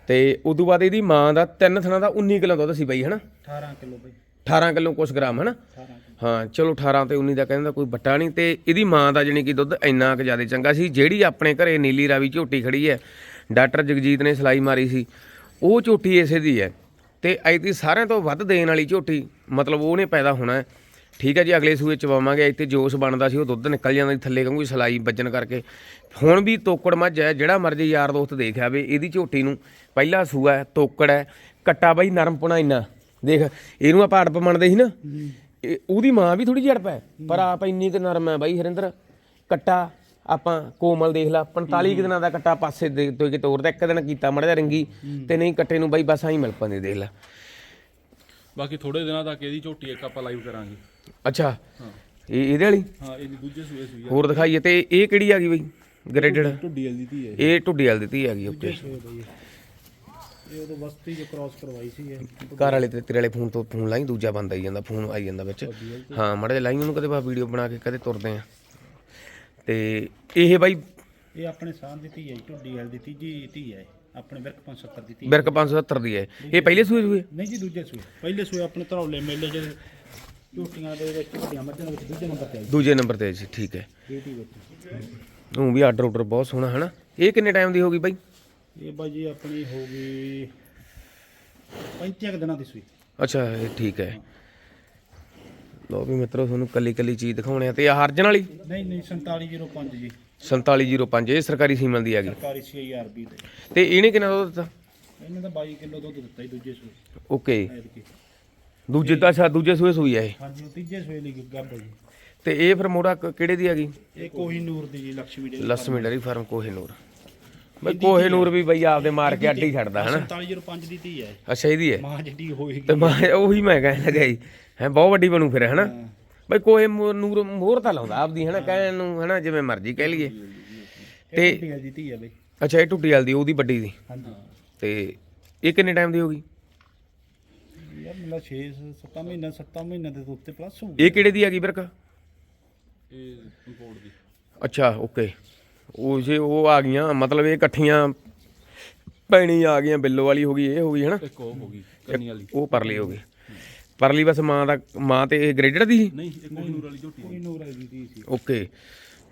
S1: ਤੇ ਉਦੋਂ ਬਾਅਦ ਇਹਦੀ ਮਾਂ ਦਾ ਤਿੰਨ ਥਣਾ ਦਾ 19 ਕਿਲੋ ਦੁੱਧ ਸੀ ਬਾਈ ਹਨਾ?
S2: 18 ਕਿਲੋ ਬਈ।
S1: 18 ਕਿਲੋ ਕੁਛ ਗ੍ਰਾਮ ਹਨਾ?
S2: 18 ਕਿਲੋ।
S1: ਹਾਂ ਚਲੋ 18 ਤੇ 19 ਦਾ ਕਹਿੰਦਾ ਕੋਈ ਬੱਟਾ ਨਹੀਂ ਤੇ ਇਹਦੀ ਮਾਂ ਦਾ ਜਾਣੀ ਕਿ ਦੁੱਧ ਇੰਨਾ ਕੁ ਜ਼ਿਆਦਾ ਚੰਗਾ ਸੀ ਜਿਹੜੀ ਆਪਣੇ ਘਰੇ ਨੀਲੀ ਰਾਵੀ ਝੋਟੀ ਖੜੀ ਹੈ ਡਾਕਟਰ ਜਗਜੀਤ ਨੇ ਸਲਾਈ ਮਾਰੀ ਸੀ ਉਹ ਝੋਟੀ ਇਸੇ ਦੀ ਹੈ ਤੇ ਐਤੀ ਸਾਰਿਆਂ ਤੋਂ ਵੱਧ ਦੇਣ ਵਾਲੀ ਝੋਟੀ ਮਤਲਬ ਉਹਨੇ ਪੈਦਾ ਹੋਣਾ ਹੈ। ਠੀਕ ਹੈ ਜੀ, ਅਗਲੇ ਸੂਏ ਚਵਾਵਾਂਗੇ। ਇੱਥੇ ਜੋਸ਼ ਬਣਦਾ ਸੀ, ਉਹ ਦੁੱਧ ਨਿਕਲ ਜਾਂਦਾ ਸੀ ਥੱਲੇ, ਕਿਉਂਕਿ ਸਲਾਈ ਵੱਜਣ ਕਰਕੇ। ਹੁਣ ਵੀ ਤੋਕੜ ਮੱਝ ਹੈ, ਜਿਹੜਾ ਮਰਜ਼ੀ ਯਾਰ ਦੋਸਤ ਦੇਖ ਆਵੇ, ਇਹਦੀ ਝੋਟੀ ਨੂੰ ਪਹਿਲਾ ਸੂਆ ਹੈ, ਤੋਕੜ ਹੈ। ਕੱਟਾ ਬਾਈ, ਨਰਮ ਪੁਣਾ ਇੰਨਾ। ਦੇਖ, ਇਹਨੂੰ ਆਪਾਂ ਅੜਪ ਮੰਨਦੇ ਸੀ ਨਾ। ਇਹ- ਉਹਦੀ ਮਾਂ ਵੀ ਥੋੜੀ ਜਿਹੀ ਅੜਪ ਹੈ, ਪਰ ਆਪ ਇੰਨੀ ਕੁ ਨਰਮ ਹੈ ਬਾਈ ਹਰਿੰਦਰ। ਕੱਟਾ, ਆਪਾਂ ਕੋਮਲ ਦੇਖ ਲਾ 45 ਕੁ ਦਿਨਾਂ ਦਾ ਕੱਟਾ ਪਾਸੇ ਦੇ, ਤੋਂ ਕਿ ਤੋਰਦਾ ਇੱਕ ਦਿਨ ਕੀਤਾ ਮੜਿਆ ਰੰਗੀ, ਤੇ ਨਹੀਂ ਕੱਟੇ ਨੂੰ ਬਾਈ ਬਸ ਆਹੀ ਮਿਲ ਪੰਦੇ, ਦੇਖ ਲਾ।
S4: ਬਾਕੀ ਥੋੜੇ ਦਿਨਾਂ ਤੱਕ ਇਹਦੀ ਝੋਟੀ ਇੱਕ ਆਪਾਂ ਲਾਈਵ ਕਰਾਂਗੇ।
S1: ਅੱਛਾ। ਇਹ ਇਹਦੇ ਵਾਲੀ?
S4: ਹਾਂ ਇਹਦੀ ਦੂਜੇ ਸੂਏ ਸੂਈ ਆ।
S1: ਹੋਰ ਦਿਖਾਈਏ ਤੇ ਇਹ ਕਿਹੜੀ ਆ ਗਈ ਬਈ? ਗ੍ਰੇਡਡ
S4: ਢੁੱਡੀ ਵਾਲੀ ਦੀ ਹੈ
S1: ਇਹ। ਢੁੱਡੀ ਵਾਲੀ ਦਿੱਤੀ ਹੈਗੀ ਓਕੇ
S2: ਇਹ ਬਈ ਇਹ। ਉਦੋਂ ਬਸਤੀ ਜੋ ਕ੍ਰਾਸ ਕਰਵਾਈ ਸੀ ਇਹ।
S1: ਘਰ ਵਾਲੇ ਤੇ ਤੇਰੇ ਵਾਲੇ ਫੋਨ ਤੋਂ ਫੋਨ ਲਾਈ ਦੂਜਾ ਬੰਦ ਆਈ ਜਾਂਦਾ ਫੋਨ ਆਈ ਜਾਂਦਾ ਵਿੱਚ। ਹਾਂ ਮੜਾ ਲਾਈ ਉਹਨੂੰ ਕਦੇ ਬਾ ਵੀਡੀਓ ਬਣਾ ਕੇ ਕਦੇ ਤੁਰਦੇ ਆ। ਤੇ ਇਹ ਬਾਈ
S2: ਇਹ ਆਪਣੇ ਸਾਹ ਦੀ ਧੀ ਹੈ ਢੁੱਡੀ ਵਾਲੀ ਦੀ ਤੀਜੀ ਧੀ ਹੈ ਇਹ। ਆਪਣੇ ਬਿਰਕ 570 ਦੀ ਧੀ
S1: ਬਿਰਕ 570 ਦੀ ਹੈ ਇਹ। ਪਹਿਲੇ ਸੂਏ ਸੂਏ
S2: ਨਹੀਂ ਜੀ ਦੂਜੇ ਸੂਏ। ਪਹਿਲੇ ਸੂਏ ਆਪਣੇ ਧਰੌਲੇ ਮੇਲੇ ਜਿਹੜੇ ਝੋਟੀਆਂ ਦੇ ਵਿੱਚ ਵੱਡੀਆਂ ਮੱਝਾਂ ਦੇ ਵਿੱਚ ਦੂਜੇ ਨੰਬਰ ਤੇ ਆਈ।
S1: ਦੂਜੇ ਨੰਬਰ ਤੇ ਜੀ ਠੀਕ ਹੈ।
S2: ਬੇਟੀ ਵਿੱਚ
S1: ਉਹ ਵੀ ਆਰਡਰ ਆਰਡਰ ਬਹੁਤ ਸੋਹਣਾ ਹਨਾ? ਇਹ ਕਿੰਨੇ ਟਾਈਮ ਦੀ ਹੋ ਗਈ ਬਾਈ?
S2: ਇਹ ਬਾਜੀ ਆਪਣੀ ਹੋ ਗਈ 35 ਕੁ ਦਿਨਾਂ ਦੀ ਸੂਈ।
S1: ਅੱਛਾ ਇਹ ਠੀਕ ਹੈ। ਲੋ ਵੀ ਮਿੱਤਰੋ ਤੁਹਾਨੂੰ ਕੱਲੀ ਕੱਲੀ ਚੀਜ਼ ਦਿਖਾਉਣੇ ਆ ਤੇ ਆਹ ਅਰਜਨ ਵਾਲੀ?
S2: ਨਹੀਂ ਨਹੀਂ 4705 ਜੀ।
S1: 4705 ਇਹ ਸਰਕਾਰੀ ਸੀਮਨ ਦੀ ਹੈਗੀ
S2: ਸਰਕਾਰੀ ਸੀਆਰਬੀ ਦੇ।
S1: ਤੇ ਇਹਨੇ ਕਿੰਨਾ ਦੁੱਧ ਦਿੱਤਾ?
S2: ਇਹਨੇ ਤਾਂ 22 ਕਿਲੋ ਦੁੱਧ ਦਿੱਤਾ ਜੀ ਦੂਜੇ ਸੂਏ।
S1: ਓਕੇ। ਦੂਜੇ ਤਾਂ ਅੱਛਾ ਦੂਜੇ ਸੂਏ ਸੂਈ ਹੈ ਇਹ।
S2: ਹਾਂਜੀ ਉਹ ਤੀਜੇ ਸੂਏ ਲਈ ਗੱਬ ਹੈ ਜੀ।
S1: ਤੇ ਇਹ ਫਿਰ ਮੋੜਾ ਕ- ਕਿਹੜੇ ਦੀ ਹੈਗੀ
S2: ਇਹ ਕੋਹੀ ਨੂਰ ਦੀ ਜੀ ਲక్ష్ਮੀ ਦੇ
S1: ਲਸਮੀ ਡੈਰੀ ਫਾਰਮ ਕੋਹੇਨੂਰ ਬਈ ਕੋਹੇਨੂਰ ਵੀ ਬਈ ਆਪਦੇ ਮਾਰ ਕੇ ਅੱਡੀ ਛੱਡਦਾ ਹਨਾ?
S2: 4705 ਦੀ ਧੀ ਹੈ।
S1: ਅੱਛਾ ਇਹਦੀ ਹੈ?
S2: ਮਾਂ ਜਿਹੜੀ ਹੋਏਗੀ
S1: ਤੇ ਮੈਂ ਉਹੀ ਮੈਂ ਕਹਿਣ ਲੱਗਾ ਜੀ। ਹੈ ਬਹੁਤ ਵੱਡੀ ਬਣੂ ਫਿਰ ਹਨਾ? ਬਈ ਕੋਹੇ ਨੂਰ ਮੋਹਰ ਤਾਂ ਲਾਉਂਦਾ ਆਪਦੀ ਹਨਾ? ਕਹਿਣ ਨੂੰ ਹਨਾ? ਜਿਵੇਂ ਮਰਜ਼ੀ ਕਹਿ ਲਈਏ।
S2: ਤੇ ਧੀ ਹੈ ਬਈ।
S1: ਅੱਛਾ ਇਹ ਟੁੱਟੀ ਵਾਲੀ ਦੀ ਉਹਦੀ ਵੱਡੀ ਦੀ।
S2: ਹਾਂਜੀ।
S1: ਤੇ ਇਹ ਕਿੰਨੇ ਟਾਈਮ ਦੀ ਹੋ ਗਈ?
S2: ਯਾਰ ਮੇਰਾ 6 7 ਮਹੀਨਾ 7 ਮਹੀਨੇ ਦੇ ਉੱਤੇ ਪਲੱਸ ਹੋ
S1: ਇਹ ਕਿਹੜੇ ਦੀ ਹੈਗੀ ਬਿਰਕ?
S4: ਇਹ ਇੰਪੋਰਟ ਦੀ।
S1: ਅੱਛਾ ਓਕੇ ਉਹ ਜੇ ਉਹ ਆ ਗਈਆਂ ਮਤਲਬ ਇਹ ਇਕੱਠੀਆਂ ਪੈਣੀ ਆ ਗਈਆਂ ਬਿੱਲੋ ਵਾਲੀ ਹੋ ਗਈ ਇਹ ਹੋ ਗਈ ਹਨਾ?
S4: ਇੱਕ ਉਹ ਹੋ ਗਈ ਕੰਨੀ ਵਾਲੀ।
S1: ਉਹ ਪਰਲੀ ਹੋ ਗਈ। ਪਰਲੀ ਬਸ ਮਾਂ ਦਾ ਮਾਂ ਤੇ ਇਹ ਗ੍ਰੇਡਡ ਦੀ? ਸੀ
S4: ਨਹੀਂ ਇੱਕ ਉਹ ਨੂਰ ਵਾਲੀ ਝੋਟੀ
S2: ਕੋਈ ਨੂਰ ਵਾਲੀ ਦੀ ਸੀ।
S1: ਓਕੇ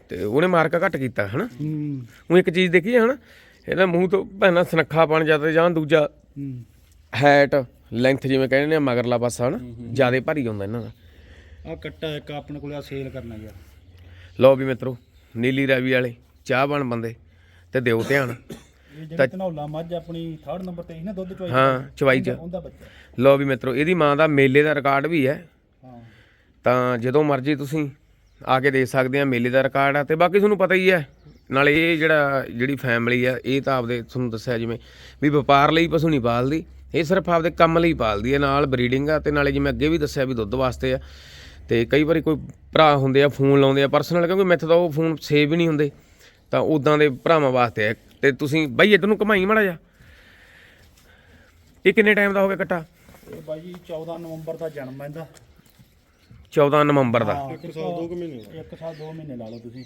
S1: ਤੇ ਉਹਨੇ ਮਾਰਕਾ ਘੱਟ ਕੀਤਾ ਹਨਾ?
S2: ਹੂੰ।
S1: ਉਹ ਇੱਕ ਚੀਜ਼ ਦੇਖੀ ਹੈ ਹਨਾ? ਇਹਦਾ ਮੂੰਹ ਤੋਂ ਭੈਣਾ ਸੁਨੱਖਾ ਬਣ ਜਾਂਦਾ ਜਾਂ ਦੂਜਾ
S2: ਹੂੰ।
S1: ਹੈਟ ਲੈਂਥ ਜਿਵੇਂ ਕਹਿੰਦੇ ਨੇ ਮਗਰਲਾ ਪਾਸਾ ਹਨਾ ਜਿਆਦੇ ਭਾਰੀ ਹੁੰਦਾ ਇਹਨਾਂ ਦਾ।
S2: ਆ ਕੱਟਾ ਇੱਕ ਆਪਣੇ ਕੋਲ ਆ ਸੇਲ ਕਰਨਾ ਗਿਆ
S1: ਲਓ ਵੀ ਮਿੱਤਰੋ ਨੀਲੀ ਰਾਵੀ ਵਾਲੇ ਚਾਹ ਬਣ ਬੰਦੇ ਤੇ ਦਿਓ ਧਿਆਨ।
S2: ਜਿਹੜੀ ਧਨੌਲਾ ਮੱਝ ਆਪਣੀ 3rd ਨੰਬਰ ਤੇ ਸੀ ਨਾ ਦੁੱਧ ਚੋਈ
S1: ਹਾਂ ਚਵਾਈ ਚ।
S2: ਉਹਦਾ ਬੱਚਾ।
S1: ਲਓ ਵੀ ਮਿੱਤਰੋ ਇਹਦੀ ਮਾਂ ਦਾ ਮੇਲੇ ਦਾ ਰਿਕਾਰਡ ਵੀ ਹੈ।
S2: ਹਾਂ।
S1: ਤਾਂ ਜਦੋਂ ਮਰਜ਼ੀ ਤੁਸੀਂ ਆ ਕੇ ਦੇਖ ਸਕਦੇ ਆ ਮੇਲੇ ਦਾ ਰਿਕਾਰਡ ਆ ਤੇ ਬਾਕੀ ਤੁਹਾਨੂੰ ਪਤਾ ਹੀ ਹੈ ਨਾਲੇ ਇਹ ਜਿਹੜਾ ਜਿਹੜੀ ਫੈਮਿਲੀ ਆ ਇਹ ਤਾਂ ਆਪਦੇ ਤੁਹਾਨੂੰ ਦੱਸਿਆ ਜਿਵੇਂ ਵੀ ਵਪਾਰ ਲਈ ਪਸ਼ੂ ਨਹੀਂ ਪਾਲਦੀ। ਇਹ ਸਿਰਫ ਆਪਦੇ ਕੰਮ ਲਈ ਪਾਲਦੀ ਹੈ, ਨਾਲ ਬਰੀਡਿੰਗ ਆ ਤੇ ਨਾਲੇ ਜਿਵੇਂ ਅੱਗੇ ਵੀ ਦੱਸਿਆ ਵੀ ਦੁੱਧ ਵਾਸਤੇ ਆ, ਤੇ ਕਈ ਵਾਰੀ ਕੋਈ ਭਰਾ ਹੁੰਦੇ ਆ, ਫੋਨ ਲਾਉਂਦੇ ਆ ਪਰਸਨਲ ਕਿਉਂਕਿ ਮੈਥੇ ਤਾਂ ਉਹ ਫੋਨ ਸੇਵ ਹੀ ਨਹੀਂ ਹੁੰਦੇ, ਤਾਂ ਉਦਾਂ ਦੇ ਭਰਾਵਾਂ ਵਾਸਤੇ ਆ। ਤੇ ਤੁਸੀਂ ਬਾਈ, ਇੱਧਰ ਨੂੰ ਘਮਾਈ ਮੜਾ ਜਾ ਇਹ ਕਿੰਨੇ ਟਾਈਮ ਦਾ ਹੋ ਗਿਆ ਕੱਟਾ?
S2: ਇਹ ਬਾਈ 14 ਨਵੰਬਰ ਦਾ ਜਨਮ ਹੈ ਇਹਦਾ।
S1: 14 ਨਵੰਬਰ ਦਾ।
S2: ਇੱਕ ਸਾਲ 2 ਮਹੀਨੇ ਇੱਕ ਸਾਲ 2 ਮਹੀਨੇ ਲਾ ਲਓ ਤੁਸੀਂ।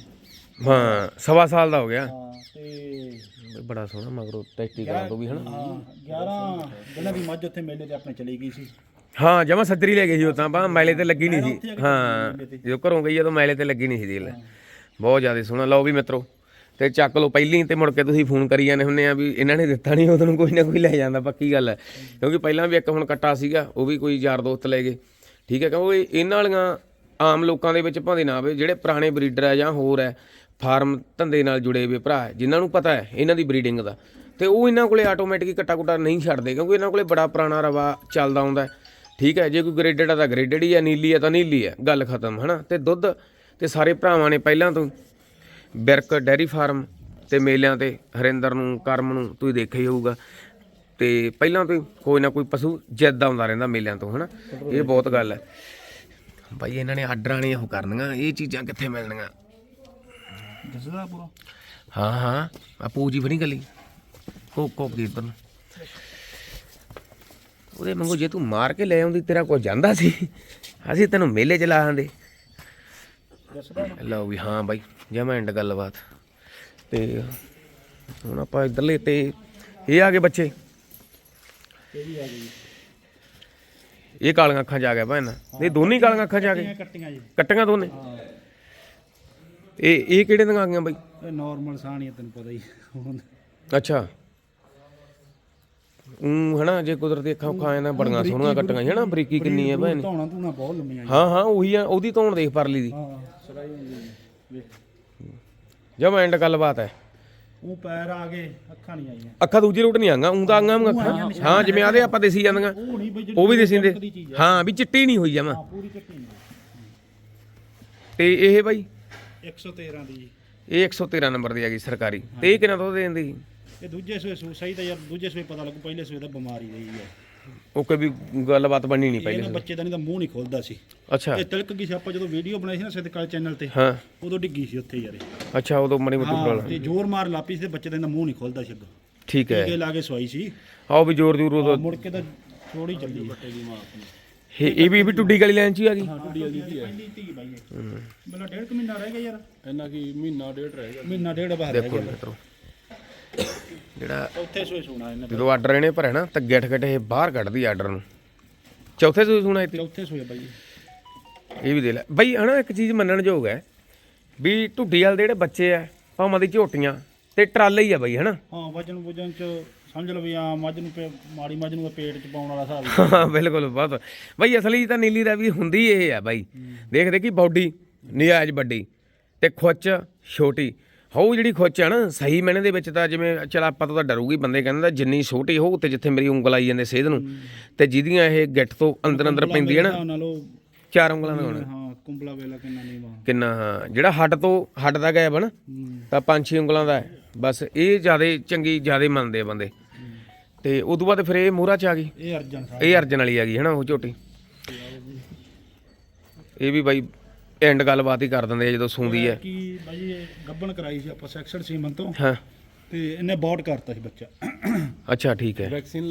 S1: ਹਾਂ ਸਵਾ ਸਾਲ ਦਾ ਹੋ ਗਿਆ।
S2: ਹਾਂ ਤੇ
S1: ਬੜਾ ਸੋਹਣਾ ਮਗਰੋਂ ਟੈਸਟੀ ਕਰਾ ਦੋ ਵੀ ਹਨਾ?
S2: ਹਾਂ 11 ਦਿਨਾਂ ਦੀ ਮੱਝ ਉੱਥੇ ਮੇਲੇ ਤੇ ਆਪਣੇ ਚਲੀ ਗਈ ਸੀ।
S1: ਹਾਂ ਜਮਾ ਸੱਜਰੀ ਲੈ ਗਈ ਸੀ ਉਹ ਤਾਂ ਆਪਾਂ ਮੈਲੇ ਤੇ ਲੱਗੀ ਨਹੀਂ ਸੀ। ਹਾਂ ਜਦੋਂ ਘਰੋਂ ਗਈ ਜਦੋਂ ਮੈਲੇ ਤੇ ਲੱਗੀ ਨਹੀਂ ਸੀ ਦੇਖ ਲੈ। ਬਹੁਤ ਜ਼ਿਆਦਾ ਸੋਹਣਾ। ਲਓ ਵੀ ਮਿੱਤਰੋ ਤੇ ਚੱਕ ਲਓ ਪਹਿਲੀ ਤੇ ਮੁੜ ਕੇ ਤੁਸੀਂ ਫੋਨ ਕਰੀ ਜਾਂਦੇ ਹੁੰਨੇ ਆ ਵੀ ਇਹਨਾਂ ਨੇ ਦਿੱਤਾ ਨਹੀਂ ਉਹਨੂੰ ਕੋਈ ਨਾ ਕੋਈ ਲੈ ਜਾਂਦਾ ਪੱਕੀ ਗੱਲ ਹੈ। ਕਿਉਂਕਿ ਪਹਿਲਾਂ ਵੀ ਇੱਕ ਹੁਣ ਕੱਟਾ ਸੀਗਾ ਉਹ ਵੀ ਕੋਈ ਯਾਰ ਦੋਸਤ ਲੈ ਗਏ। ਠੀਕ ਹੈ ਕਿਉਂਕਿ ਇਹਨਾਂ ਵਾਲੀਆਂ ਆਮ ਲੋਕਾਂ ਦੇ ਵਿੱਚ ਭਾਵੇਂ ਨਾ ਆਵੇ ਜਿਹੜੇ ਪੁਰਾਣੇ ਬਰੀਡਰ ਆ ਜਾਂ ਹੋਰ ਹੈ ਫਾਰਮ ਧੰਦੇ ਨਾਲ ਜੁੜੇ ਹੋਏ ਭਰਾ ਹੈ, ਜਿਨ੍ਹਾਂ ਨੂੰ ਪਤਾ ਹੈ ਇਹਨਾਂ ਦੀ ਬਰੀਡਿੰਗ ਦਾ। ਤੇ ਉਹ ਇਹਨਾਂ ਕੋਲੇ ਆਟੋਮੈਟਿਕ ਕੱਟਾ ਕੁੱਟਾ ਨਹੀਂ ਛੱਡਦੇ ਕਿਉਂਕਿ ਇਹਨਾਂ ਕੋਲੇ ਬੜਾ ਪੁਰਾਣਾ ਰਵਾ ਚੱਲਦਾ ਆਉਂਦਾ ਠੀਕ ਹੈ ਜੇ ਕੋਈ ਗ੍ਰੇਡਡ ਆ ਤਾਂ ਗ੍ਰੇਡਡ ਹੀ ਆ ਨੀਲੀ ਆ ਤਾਂ ਨੀਲੀ ਆ ਗੱਲ ਖਤਮ ਹਨਾ? ਤੇ ਦੁੱਧ ਤੇ ਸਾਰੇ ਭਰਾਵਾਂ ਨੇ ਪਹਿਲਾਂ ਤੋਂ ਬਿਰਕ ਡੈਰੀ ਫਾਰਮ ਤੇ ਮੇਲਿਆਂ ਤੇ ਹਰਿੰਦਰ ਨੂੰ ਕਰਮ ਨੂੰ ਤੁਸੀਂ ਦੇਖਿਆ ਹੀ ਹੋਊਗਾ। ਤੇ ਪਹਿਲਾਂ ਤੋਂ ਹੀ ਕੋਈ ਨਾ ਕੋਈ ਪਸ਼ੂ ਜਿੱਦ ਆਉਂਦਾ ਰਹਿੰਦਾ ਮੇਲਿਆਂ ਤੋਂ ਹਨਾ? ਇਹ ਬਹੁਤ ਗੱਲ ਹੈ। ਭਾਈ ਇਹਨਾਂ ਨੇ ਆਰਡਰਾਂ ਨੇ ਉਹ ਕਰਨੀਆਂ ਇਹ ਚੀਜ਼ਾਂ ਕਿੱਥੇ ਮਿਲਣੀਆਂ?
S2: ਦੱਸਦਾ ਪੂਰਾ?
S1: ਹਾਂ ਹਾਂ ਆ ਪੂਜੀ ਬਣੀ ਗਲੀ। ਕੋਕ ਕੋਕ ਦੀ ਇੱਧਰ ਨੂੰ। ਉਹਦੇ ਮੰਗੋ ਜੇ ਤੂੰ ਮਾਰ ਕੇ ਲੈ ਆਉਂਦੀ ਤੇਰਾ ਕੋਈ ਜਾਂਦਾ ਸੀ। ਅਸੀਂ ਤੈਨੂੰ ਮੇਲੇ ਚ ਲਾ ਆਂਦੇ। ਲਓ ਵੀ ਹਾਂ ਬਾਈ ਜਮਾ ਐਂਡ ਗੱਲਬਾਤ। ਤੇ ਹੁਣ ਆਪਾਂ ਇਧਰਲੇ ਤੇ ਇਹ ਆ ਗਏ ਬੱਚੇ।
S2: ਇਹ ਵੀ ਆ ਗਈ
S1: ਇਹ ਕਾਲੀਆਂ ਅੱਖਾਂ ਚ ਆ ਗਿਆ ਭੈਣ। ਇਹ ਦੋਨੇ ਹੀ ਕਾਲੀਆਂ ਅੱਖਾਂ ਚ ਆ ਗਏ?
S2: ਕੱਟੀਆਂ ਜੀ।
S1: ਕੱਟੀਆਂ ਦੋਨੇ?
S2: ਹਾਂ।
S1: ਇਹ ਇਹ ਕਿਹੜੇ ਦੀਆਂ ਆ ਗਈਆਂ ਬਾਈ?
S2: ਇਹ ਨਾਰਮਲ ਸਾਣੀ ਤੈਨੂੰ ਪਤਾ ਹੀ
S1: ਅੱਛਾ। ਉਹ ਹਨਾ ਜੇ ਕੁਦਰਤੀ ਅੱਖਾਂ ਉੱਖਾਂ ਆਏ ਨਾ ਬੜੀਆਂ ਸੋਹਣੀਆਂ ਕੱਟੀਆਂ ਹਨਾ? ਬਰੀਕੀ ਕਿੰਨੀ ਹੈ ਭੈਣ।
S2: ਧੌਣਾ ਧੂਣਾ ਬਹੁਤ ਲੰਮੀਆਂ
S1: ਹਾਂ ਹਾਂ ਉਹੀ ਆ ਉਹਦੀ ਧੌਣ ਦੇਖ ਪਰਲੀ ਦੀ।
S2: ਹਾਂ ਸਰਾਈ ਵੇਖ।
S1: ਜਮ ਐਂਡ ਗੱਲਬਾਤ ਹੈ।
S2: ਉਹ ਪੈਰ ਆ ਗਏ ਅੱਖਾਂ ਨਹੀਂ ਆਈਆਂ।
S1: ਅੱਖਾਂ ਦੂਜੀ ਰੂਟ ਨਹੀਂ ਆਂਗਾ ਉਂਦਾ ਆਂਗਾ ਅੱਖਾਂ। ਹਾਂ ਜਿਵੇਂ ਆਦੇ ਆਪਾਂ ਦੇਸੀ ਜਾਂਦੀਆਂ
S2: ਉਹ ਨਹੀਂ ਬਈ ਜਿਹੜੀ
S1: ਉਹ ਵੀ
S2: ਚਮਕਦੀ ਚੀਜ਼ ਆ।
S1: ਹਾਂ ਵੀ ਚਿੱਟੀ ਨਹੀਂ ਹੋਈ ਜਮਾ
S2: ਹਾਂ ਪੂਰੀ ਕੱਟੀ ਨਹੀਂ
S1: ਤੇ ਇਹ ਬਾਈ?
S2: 113 ਦੀ। ਜੀ
S1: ਇਹ 113 ਨੰਬਰ ਦੀ ਹੈਗੀ ਸਰਕਾਰੀ। ਤੇ ਇਹ ਕਿੰਨਾ ਦੁੱਧ ਦੇਂਦੀ
S2: ਇਹ ਦੂਜੇ ਸੂਏ ਸੂ ਸਹੀ ਤਾਂ ਯਾਰ ਦੂਜੇ ਸੂਏ ਪਤਾ ਲੱਗੂ ਪਹਿਲੇ ਸੂਏ ਤਾਂ ਬਿਮਾਰੀ ਰਹੀ ਹੈ
S1: ਓਕੇ ਵੀ ਗੱਲਬਾਤ ਬਣੀ ਨਹੀਂ
S2: ਇਹ
S1: ਪਹਿਲੇ
S2: ਨਾ ਬੱਚੇ ਦਾ ਨਹੀਂ ਤਾਂ ਮੂੰਹ ਨਹੀਂ ਖੁੱਲਦਾ ਸੀ।
S1: ਅੱਛਾ।
S2: ਇਹ ਤਿਲਕ ਗਈ ਸੀ ਆਪਾਂ ਜਦੋਂ ਵੀਡੀਓ ਬਣਾਈ ਸੀ ਨਾ ਸਿੱਧਕਾਲ ਚੈਨਲ ਤੇ
S1: ਹਾਂ।
S2: ਉਦੋਂ ਡਿੱਗੀ ਸੀ ਉੱਥੇ ਯਾਰ ਇਹ।
S1: ਅੱਛਾ ਉਦੋਂ ਮਣੀ ਮੋਟੀ
S2: ਹਾਂ
S1: ਪ੍ਰੋਬਲਮ
S2: ਤੇ ਜ਼ੋਰ ਮਾਰ ਲਾਪੀ ਸੀ ਤੇ ਬੱਚੇ ਦਾ ਇਹਦਾ ਮੂੰਹ ਨਹੀਂ ਖੁੱਲਦਾ ਸੀ ਅੱਗੋਂ।
S1: ਠੀਕ ਹੈ।
S2: ਟੀਕੇ ਲਾ ਕੇ ਸਵਾਈ ਸੀ।
S1: ਆਓ ਵੀ ਜ਼ੋਰ ਜ਼ੋਰ ਉਦੋਂ।
S2: ਮੁੜ ਕੇ ਤਾਂ ਥੋੜੀ ਚੱਲੀ। ਬੱਟੇ ਦੀ ਮਾਂ ਆਪਣੀ
S1: ਇਹ ਇਹ ਵੀ ਇਹ ਵੀ ਟੁੱਡੀ ਗਲੀ ਲਾਈਨ ਚ ਹੀ ਆ ਗਈ?
S2: ਹਾਂ ਟੁੱਡੀ ਜਲਦੀ ਦੀ ਪਹਿਲੀ ਧੀ ਬਾਈ ਇਹ ਬਲਾ ਡੇਢ ਕੁ ਮਹੀਨਾ ਰਹਿ ਗਿਆ ਯਾਰ।
S4: ਇੰਨਾ ਕੀ ਮਹੀਨਾ ਡੇਢ ਰਹਿ ਗਿਆ।
S2: ਮਹੀਨਾ ਡੇਢ ਬਾਅਦ ਰਹਿ
S1: ਦੇਖੋ
S2: ਗਿਆ।
S1: ਮਿੱਤਰੋ। ਜਿਹੜਾ
S2: ਚੌਥੇ ਸੂਏ ਸੁਣਾ ਇਹਨੇ
S1: ਜਦੋਂ ਆਰਡਰ ਇਹਨੇ ਭਰਿਆ ਨਾ ਤਾਂ ਗਿੱਠ ਗਿੱਠ ਇਹ ਬਾਹਰ ਕੱਢਦੀ ਆਰਡਰ ਨੂੰ। ਚੌਥੇ ਤੋਂ ਸੁਣਾ ਇੱਥੇ
S2: ਚੌਥੇ ਸੂਏ ਬਾਈ
S1: ਇਹ। ਵੀ ਦੇ ਲੈ। ਬਈ ਹਨਾ ਇੱਕ ਚੀਜ਼ ਮੰਨਣ ਯੋਗ ਹੈ ਵੀ ਢੁੱਡੀ ਵਾਲ ਦੇ ਜਿਹੜੇ ਬੱਚੇ ਆ ਭਾਵਾਂ ਦੀ ਝੋਟੀਆਂ ਤੇ ਟਰਾਲੇ ਹੀ ਆ ਬਈ ਹਨਾ?
S2: ਹਾਂ ਵਜਨ ਵਜਨ ਚ ਸਮਝ ਲਓ ਵੀ ਆ ਮੱਝ ਨੂੰ ਪੇ- ਮਾੜੀ ਮੱਝ ਨੂੰ ਪੇਟ ਚ ਪਾਉਣ ਵਾਲਾ ਹਿਸਾਬ ਹੀ।
S1: ਹਾਂ ਬਿਲਕੁਲ ਬਹੁਤ। ਬਈ ਅਸਲੀ ਤਾਂ ਨੀਲੀ ਦਾ ਵੀ ਹੁੰਦੀ ਇਹ ਆ ਬਾਈ। ਦੇਖ ਦੇਖੀ ਬਾਡੀ ਨਿਆਜ ਵੱਡੀ ਤੇ ਖੁੱਚ ਛੋਟੀ। ਹੋਊ ਜਿਹੜੀ ਖੁੱਚ ਆ ਨਾ ਸਹੀ ਮੈਨੇ ਦੇ ਵਿੱਚ ਤਾਂ ਜਿਵੇਂ ਚਲ ਆਪਾਂ ਤੋਂ ਡਰੂਗੀ ਬੰਦੇ ਕਹਿੰਦੇ ਜਿੰਨੀ ਛੋਟੀ ਹੋਊ ਤੇ ਜਿੱਥੇ ਮੇਰੀ ਉਂਗਲ ਆਈ ਜਾਂਦੇ ਸੇਧ ਨੂੰ ਤੇ ਜਿਹਦੀਆਂ ਇਹ ਗਿੱਟ ਤੋਂ ਅੰਦਰ ਅੰਦਰ ਪੈਂਦੀ ਹੈ ਨਾ ਚਾਰ ਉਂਗਲਾਂ ਦਾ ਹੋਣਾ।
S2: ਹਾਂ ਕੁੰਬਲਾ ਵੇਲਾ ਕਿੰਨਾ ਨੀਵਾ।
S1: ਕਿੰਨਾ ਹਾਂ ਜਿਹੜਾ ਹੱਡ ਤੋਂ ਹੱਡ ਦਾ ਗੈਪ ਆ ਨਾ
S2: ਹੂੰ।
S1: ਤਾਂ ਪੰਜ ਛੇ ਉਂਗਲਾਂ ਦਾ ਹੈ। ਬਸ ਇਹ ਜਿਆਦੇ ਚੰਗੀ ਜਿਆਦੇ ਮੰਨਦੇ ਆ ਬੰਦੇ। ਤੇ ਉਦੋਂ ਬਾਅਦ ਫਿਰ ਇਹ ਮੂਹਰਾ ਚ ਆ ਗਈ।
S2: ਇਹ ਅਰਜਨ ਸਾਹਿਬ।
S1: ਇਹ ਅਰਜਨ ਵਾਲੀ ਆ ਗਈ ਹਨਾ ਉਹ ਝੋਟੀ। ਇਹ ਵੀ ਬਾਈ ਐਂਡ ਗੱਲਬਾਤ ਹੀ ਕਰ ਦਿੰਦੇ ਆ ਜਦੋਂ ਸੂੰਦੀ ਹੈ।
S2: ਕੀ ਬਾਈ ਇਹ ਗੱਬਣ ਕਰਾਈ ਸੀ ਆਪਾਂ ਸੈਕਸ਼ਨ ਸੀਮਨ ਤੋਂ।
S1: ਹਾਂ।
S2: ਤੇ ਇਹਨੇ ਬੌਟ ਕਰਤਾ ਸੀ ਬੱਚਾ।
S1: ਅੱਛਾ ਠੀਕ ਹੈ।
S4: ਵੈਕਸੀਨ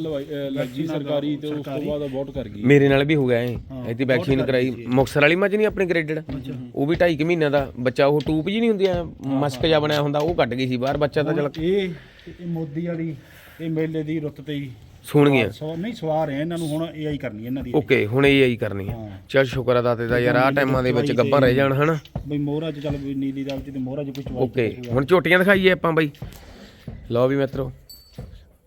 S4: ਲੱਗੀ ਸਰਕਾਰੀ ਤੇ ਉਸ ਤੋਂ ਬਾਅਦ ਅਬੋਰਟ ਕਰ ਗਈ।
S1: ਮੇਰੇ ਨਾਲ ਵੀ ਹੋ ਗਿਆ ਇਹ। ਇੱਥੇ ਵੈਕਸੀਨ ਕਰਾਈ। ਮੁਕਸਰ ਵਾਲੀ ਮੱਝ ਨਹੀਂ ਆਪਣੀ ਗ੍ਰੇਡਡ ਉਹ ਵੀ 2.5 ਮਹੀਨਿਆਂ ਦਾ ਬੱਚਾ ਉਹ ਟੂਪ ਜੀ ਨਹੀਂ ਹੁੰਦੀ ਐ ਮਸਕ ਜਿਹਾ ਬਣਿਆ ਹੁੰਦਾ ਉਹ ਕੱਢ ਗਈ ਸੀ ਬਾਹਰ ਬੱਚਾ ਤਾਂ ਚਲ।
S2: ਇਹ ਇਹ ਮੋਦੀ ਵਾਲੀ ਇਹ ਮੇਲੇ ਦੀ ਰੁੱਤ ਤੇ ਹੀ
S1: ਸੁਣ ਗਿਆ
S2: ਸੋ ਨਹੀਂ ਸਵਾਰ ਹੈ ਇਹਨਾਂ ਨੂੰ ਹੁਣ ਏਆਈ ਕਰਨੀ ਇਹਨਾਂ ਦੀ।
S1: ਓਕੇ ਹੁਣ ਇਹ ਆਈ ਕਰਨੀ ਹੈ
S2: ਹਾਂ।
S1: ਚਲ ਸ਼ੁਕਰ ਆ ਦਾਤੇ ਦਾ ਯਾਰ ਆ ਟਾਈਮਾਂ ਦੇ ਵਿੱਚ ਗੱਭਾ ਰਹਿ ਜਾਣ ਹਨਾ?
S2: ਬਈ ਮੋਹਰਾ ਚ ਚੱਲ ਵੀ ਨੀਲੀ ਦਾ ਵਿੱਚ ਤੇ ਮੋਹਰਾ ਚ ਕੁਝ
S1: ਓਕੇ ਹੁਣ ਝੋਟੀਆਂ ਦਿਖਾਈਏ ਆਪਾਂ ਬਾਈ। ਲਓ ਵੀ ਮਿੱਤਰੋ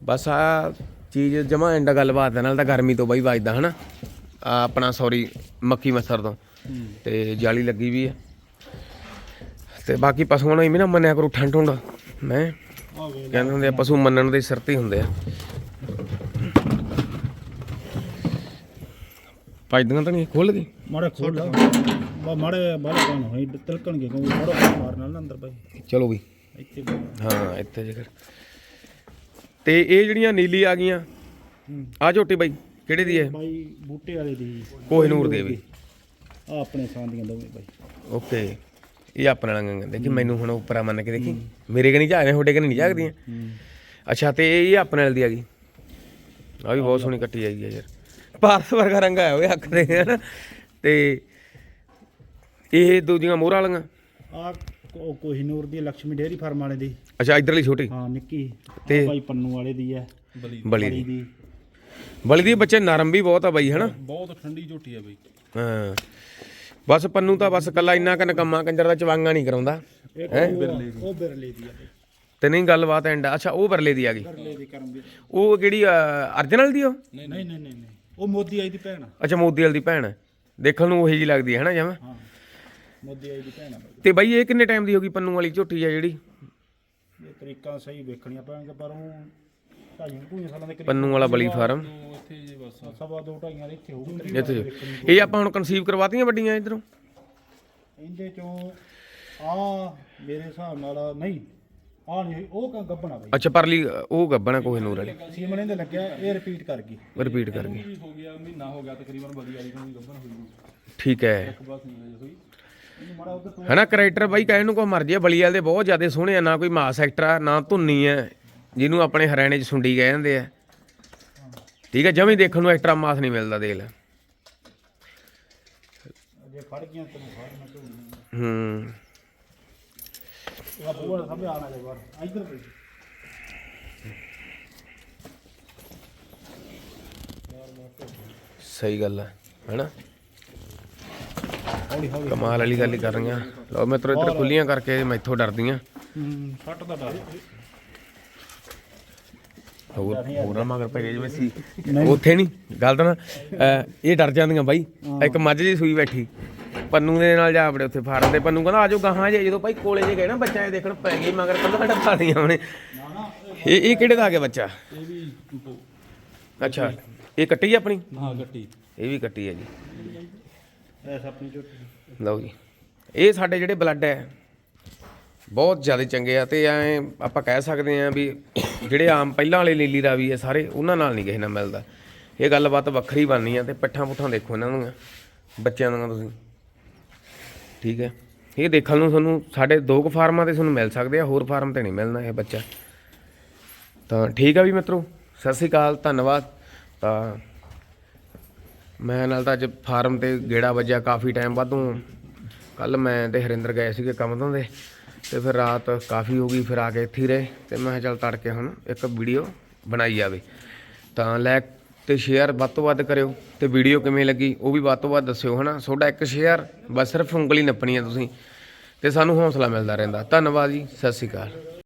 S1: ਬਸ ਆ ਚੀਜ਼ ਜਮਾ ਐਂਡ ਗੱਲਬਾਤ ਦੇ ਨਾਲ ਤਾਂ ਗਰਮੀ ਤੋਂ ਬਾਈ ਵੱਜਦਾ ਹਨਾ? ਆ ਆਪਣਾ ਸੌਰੀ ਮੱਕੀ ਮੱਸਰ ਤੋਂ। ਤੇ ਜਾਲੀ ਲੱਗੀ ਵੀ ਹੈ ਤੇ ਬਾਕੀ ਪਸ਼ੂਆਂ ਨੂੰ ਇਵੇਂ ਨਾ ਮੰਨਿਆ ਕਰੋ ਠੰਡ ਠੁੰਡ ਮੈਂ
S2: ਆ ਵੇ
S1: ਕਹਿੰਦੇ ਹੁੰਦੇ ਆ ਪਸ਼ੂ ਮੰਨਣ ਦੇ ਸਿਰ ਤੇ ਹੀ ਹੁੰਦੇ ਆ। ਪਾਈਦਾਂ ਤਾਂ ਨਹੀਂ ਖੁੱਲ
S2: ਮਾੜਾ ਖੋਲ ਬਾ ਮਾੜੇ ਬਾਹਰ ਕਾਣ ਹੋਈ ਤਿਲਕਣਗੇ ਕਿਉਂ ਮਾੜਾ ਮਾਰਨਾ ਨਾ ਅੰਦਰ ਬਾਈ।
S1: ਚਲੋ ਵੀ
S2: ਇੱਥੇ।
S1: ਹਾਂ ਇੱਥੇ ਜੇਕਰ। ਤੇ ਇਹ ਜਿਹੜੀਆਂ ਨੀਲੀ ਆ ਗਈਆਂ। ਆ ਝੋਟੀ ਬਾਈ ਕਿਹੜੇ ਦੀ ਹੈ?
S2: ਬਾਈ ਬੂਟੇ ਵਾਲੇ ਦੀ।
S1: ਕੋਹਿਨੂਰ ਦੇ ਵੀ।
S2: ਆ ਆਪਣੇ ਸਾਂ ਦੀਆਂ ਦੋਵੇਂ ਬਾਈ।
S1: ਓਕੇ। ਇਹ ਆਪਣੇ ਨਾਲ ਗੰਗਾ ਦੇਖੀ ਮੈਨੂੰ ਹੁਣ ਉੱਪਰ ਮੰਨ ਕੇ ਦੇਖੀ। ਮੇਰੇ ਕਨੀ ਝਾਗਦੇ ਤੁਹਾਡੇ ਕਨੀ ਨਹੀਂ ਝਾਗਦੀਆਂ। ਅੱਛਾ ਤੇ ਇਹ ਆਪਣੇ ਨਾਲ ਦੀ ਆ ਗਈ। ਆ ਵੀ ਬਹੁਤ ਸੋਹਣੀ ਕੱਟੀ ਆਈ ਹੈ ਯਾਰ। ਭਾਰਤ ਵਰਗਾ ਰੰਗ ਆਇਆ ਹੋਇਆ ਅੱਖ ਦੇ ਹਨਾ? ਤੇ ਇਹ ਦੂਜੀਆਂ ਮੋਹਰਾਂ ਵਾਲੀਆਂ?
S2: ਆ ਕੋਹੀਨੂਰ ਦੀ ਲక్ష్ਮੀ ਡੇਅਰੀ ਫਾਰਮ ਵਾਲੇ ਦੀ।
S1: ਅੱਛਾ ਇਧਰਲੀ ਛੋਟੀ?
S2: ਹਾਂ ਨਿੱਕੀ।
S1: ਤੇ-
S2: ਬਾਈ ਪੰਨੂ ਵਾਲੇ ਦੀ ਹੈ।
S4: ਬਲੀ
S1: ਦੀ। ਬਲੀ ਦੀ। ਬੱਚੇ ਨਰਮ ਵੀ ਬਹੁਤ ਆ ਬਾਈ ਹਨਾ?
S4: ਬਹੁਤ ਠੰਡੀ ਝੋਟੀ ਹੈ ਬਈ।
S1: ਹਾਂ। ਬਸ ਪੰਨੂ ਤਾਂ ਬਸ ਕੱਲਾ ਇੰਨਾ ਕੁ ਨਕਮਾ ਕੰਜਰ ਦਾ ਚਵਾਂਗਾ ਨਹੀਂ ਕਰਾਉਂਦਾ।
S2: ਉਹ ਉਹ ਬਿਰਲੇ ਦੀ
S1: ਤੇ ਨਹੀਂ ਗੱਲਬਾਤ ਐਂਡ ਅੱਛਾ ਉਹ ਬਰਲੇ ਦੀ ਆ ਗਈ।
S2: ਬਿਰਲੇ ਦੀ ਕਰਮਵੀਰ
S1: ਉਹ ਕਿਹੜੀ ਅਰਜਨਲ ਦੀ ਉਹ?
S2: ਨਹੀਂ ਨਹੀਂ ਨਹੀਂ ਨਹੀਂ। ਉਹ ਮੋਦੀ ਆਈ ਦੀ ਭੈਣ ਆ।
S1: ਅੱਛਾ ਮੋਦੀ ਵਾਲੀ ਦੀ ਭੈਣ। ਹੈ। ਦੇਖਣ ਨੂੰ ਉਹੀ ਜੀ ਲੱਗਦੀ ਹੈ ਹਨਾ ਜਮਾ?
S2: ਹਾਂ ਮੋਦੀ ਆਈ ਦੀ ਭੈਣ ਆ। ਬਾਈ
S1: ਤੇ ਬਾਈ ਇਹ ਕਿੰਨੇ ਟਾਈਮ ਦੀ ਹੋ ਗਈ ਪੰਨੂ ਵਾਲੀ ਝੋਟੀ ਆ ਜਿਹੜੀ?
S2: ਇਹ ਤਰੀਕਾ ਸਹੀ ਵੇਖਣੀਆਂ ਪੈਣਗੇ ਪਰ ਉਹ ਢਾਈਆਂ ਢੂਈਆਂ ਸਾਲਾਂ ਦੇ ਕਰੀਬ
S1: ਪੰਨੂ ਵਾਲਾ ਬਲੀ ਫਾਰਮ।
S4: ਉਹ ਇੱਥੇ ਜੇ ਬਸ
S2: ਸਵਾ ਦੋ ਢਾਈਆਂ ਦੇ ਇੱਥੇ ਹੋਊਗੀ
S1: ਇੱਥੇ। ਇਹ ਆਪਾਂ ਹੁਣ ਕਨਸੀਵ ਕਰਵਾਤੀਆਂ ਵੱਡੀਆਂ ਇਧਰੋਂ?
S2: ਇਹਦੇ ਚੋਂ ਆ ਮੇਰੇ ਹਿਸਾਬ ਨਾਲ ਨਹੀਂ ਆ ਨਹੀਂ ਉਹ ਕ- ਗੱਭਣਾ ਬਾਈ।
S1: ਅੱਛਾ ਪਰਲੀ ਅ, ਉਹ ਗੱਬਣਾ ਕੋਹ ਨੂਰ ਵਾਲੀ।
S2: ਸੀਮਨ ਇਹਦੇ ਲੱਗਿਆ ਇਹ ਰਿਪੀਟ ਕਰ ਗਈ।
S1: ਰਿਪੀਟ ਕਰ ਗਈ।
S4: ਵੀ ਹੋ ਗਿਆ ਮਹੀਨਾ ਹੋ ਗਿਆ ਤਕਰੀਬਨ ਬਲੀ ਵਾਲੀ ਨੂੰ ਗੱਭਣ ਹੋਈ
S1: ਠੀਕ ਹੈ।
S4: ਬਸ ਨਹੀਂ ਹੋਈ
S1: ਹਨਾ ਕਰੈਕਟਰ ਬਾਈ ਕਹਿਣ ਨੂੰ ਕੋ ਮਰਜ਼ੀ ਆ ਬਲੀ ਵਾਲੇ ਦੇ ਬਹੁਤ ਜ਼ਿਆਦਾ ਸੋਹਣੇ ਆ ਨਾ ਕੋਈ ਮਾਸ ਐਕਟਰ ਆ ਨਾ ਧੁੰਨੀ ਆ ਜਿਹਨੂੰ ਆਪਣੇ ਹਰਿਆਣੇ ਚ ਸੁੰਡੀ ਕਹਿ ਜਾਂਦੇ ਆ। ਠੀਕ ਹੈ ਜਮੀ ਦੇਖਣ ਨੂੰ ਐਕਟਰਾ ਮਾਸ ਨਹੀਂ ਮਿਲਦਾ ਦੇਖ ਲੈ।
S2: ਜੇ ਫੜ ਗਿਆ ਤੈਨੂੰ ਫੜ ਮੈਂ
S1: ਹੂੰ।
S2: ਬੂਹਾ ਸਾਹਮਣੇ ਬਾਹਰ। ਇੱਧਰ
S1: ਸਹੀ ਗੱਲ ਹੈ ਹੈਨਾ?
S2: ਹੌਲੀ ਹੌਲੀ।
S1: ਕਮਾਲ ਵਾਲੀ ਗੱਲ ਹੀ ਕਰ ਰਹੀਆਂ। ਲਓ ਮਿੱਤਰੋ ਇੱਧਰ ਖੁੱਲੀਆਂ ਕਰਕੇ ਮੈਥੋਂ ਡਰਦੀਆਂ।
S2: ਹੂੰ ਫੱਟ ਦਾ ਡਰ।
S1: ਹੋਰ ਹੋਰ ਮਗਰ ਜਿਵੇਂ ਸੀ। ਉੱਥੇ ਨਹੀਂ ਗੱਲ ਤਾਂ ਨਾ ਅਹ, ਇਹ ਡਰ ਜਾਂਦੀਆਂ ਬਾਈ। ਇੱਕ ਮੱਝ ਜੀ ਸੂਈ ਬੈਠੀ। ਪੰਨੂ ਦੇ ਨਾਲ ਜਾ ਵੜੇ ਉੱਥੇ ਫਾਰਮ ਦੇ ਪੰਨੂ ਕਹਿੰਦਾ ਆਜੋ ਗਾਹਾਂ ਜੇ। ਜਦੋਂ ਭਾਈ ਕੋਲੇ ਜੇ ਗਏ ਨਾ ਬੱਚਾ ਇਹ ਦੇਖਣ ਪੈ ਗਈ ਮਗਰ ਕੱਲਾ ਡੱਬਾ ਦੀਆਂ ਉਹਨੇ। ਇਹ ਇਹ ਕਿਹੜੇ ਦਾ ਆ ਗਿਆ ਬੱਚਾ?
S4: ਇਹ ਵੀ
S1: ਅੱਛਾ ਇਹ ਕੱਟੀ ਆ ਆਪਣੀ?
S4: ਹਾਂ ਗੱਟੀ
S1: ਇਹ ਵੀ ਕੱਟੀ ਹੈ ਜੀ।
S2: ਐਸ ਆਪਣੀ ਝੋਟੀ।
S1: ਲਓ ਜੀ। ਇਹ ਸਾਡੇ ਜਿਹੜੇ ਬਲੱਡ ਹੈ ਬਹੁਤ ਜ਼ਿਆਦਾ ਚੰਗੇ ਆ ਤੇ ਐ ਆਪਾਂ ਕਹਿ ਸਕਦੇ ਆ ਵੀ ਜਿਹੜੇ ਆਮ ਪਹਿਲਾਂ ਵਾਲੇ ਲੀਲੀ ਦਾ ਵੀ ਹੈ ਸਾਰੇ ਉਹਨਾਂ ਨਾਲ ਨਹੀਂ ਕਿਸੇ ਨਾਲ ਮਿਲਦਾ। ਇਹ ਗੱਲਬਾਤ ਵੱਖਰੀ ਬਣਨੀ ਆ ਤੇ ਪੱਠਾਂ ਪੁੱਠਾਂ ਦੇਖੋ ਇਹਨਾਂ ਦੀਆਂ ਬੱਚਿਆਂ ਦੀਆਂ ਤੁਸੀਂ। ਠੀਕ ਹੈ। ਇਹ ਦੇਖਣ ਨੂੰ ਤੁਹਾਨੂੰ ਸਾਡੇ ਦੋ ਕੁ ਫਾਰਮਾਂ ਤੇ ਤੁਹਾਨੂੰ ਮਿਲ ਸਕਦੇ ਆ, ਹੋਰ ਫਾਰਮ ਤੇ ਨਹੀਂ ਮਿਲਣਾ ਇਹ ਬੱਚਾ। ਤਾਂ ਠੀਕ ਆ ਵੀ ਮਿੱਤਰੋ, ਸਤਿ ਸ੍ਰੀ ਅਕਾਲ, ਧੰਨਵਾਦ। ਤਾਂ ਮੈਂ ਨਾਲ ਤਾਂ ਅੱਜ ਫਾਰਮ ਤੇ ਗੇੜਾ ਵੱਜਿਆ ਕਾਫੀ ਟਾਈਮ ਬਾਅਦੋਂ ਕੱਲ ਮੈਂ ਤੇ ਹਰਿੰਦਰ ਗਏ ਸੀਗੇ ਕੰਮ ਤੋਂ ਦੇ ਤੇ ਫਿਰ ਰਾਤ ਕਾਫੀ ਹੋ ਗਈ, ਫਿਰ ਆ ਕੇ ਇੱਥੇ ਰਹੇ। ਤੇ ਮੈਂ ਕਿਹਾ ਚੱਲ ਤੜਕੇ ਹੁਣ ਇੱਕ ਵੀਡੀਓ ਬਣਾਈ ਜਾਵੇ। ਤਾਂ ਲੈ ਤੇ ਸ਼ੇਅਰ ਵੱਧ ਤੋਂ ਵੱਧ ਕਰਿਓ ਤੇ ਵੀਡੀਓ ਕਿਵੇਂ ਲੱਗੀ ਉਹ ਵੀ ਵੱਧ ਤੋਂ ਵੱਧ ਦੱਸਿਓ, ਹਨਾ? ਤੁਹਾਡਾ ਇੱਕ ਸ਼ੇਅਰ ਬਸ ਸਿਰਫ ਉਂਗਲੀ ਨੱਪਣੀ ਹੈ ਤੁਸੀਂ ਤੇ ਸਾਨੂੰ ਹੌਸਲਾ ਮਿਲਦਾ ਰਹਿੰਦਾ। ਧੰਨਵਾਦ ਜੀ, ਸਤਿ ਸ਼੍ਰੀ ਅਕਾਲ।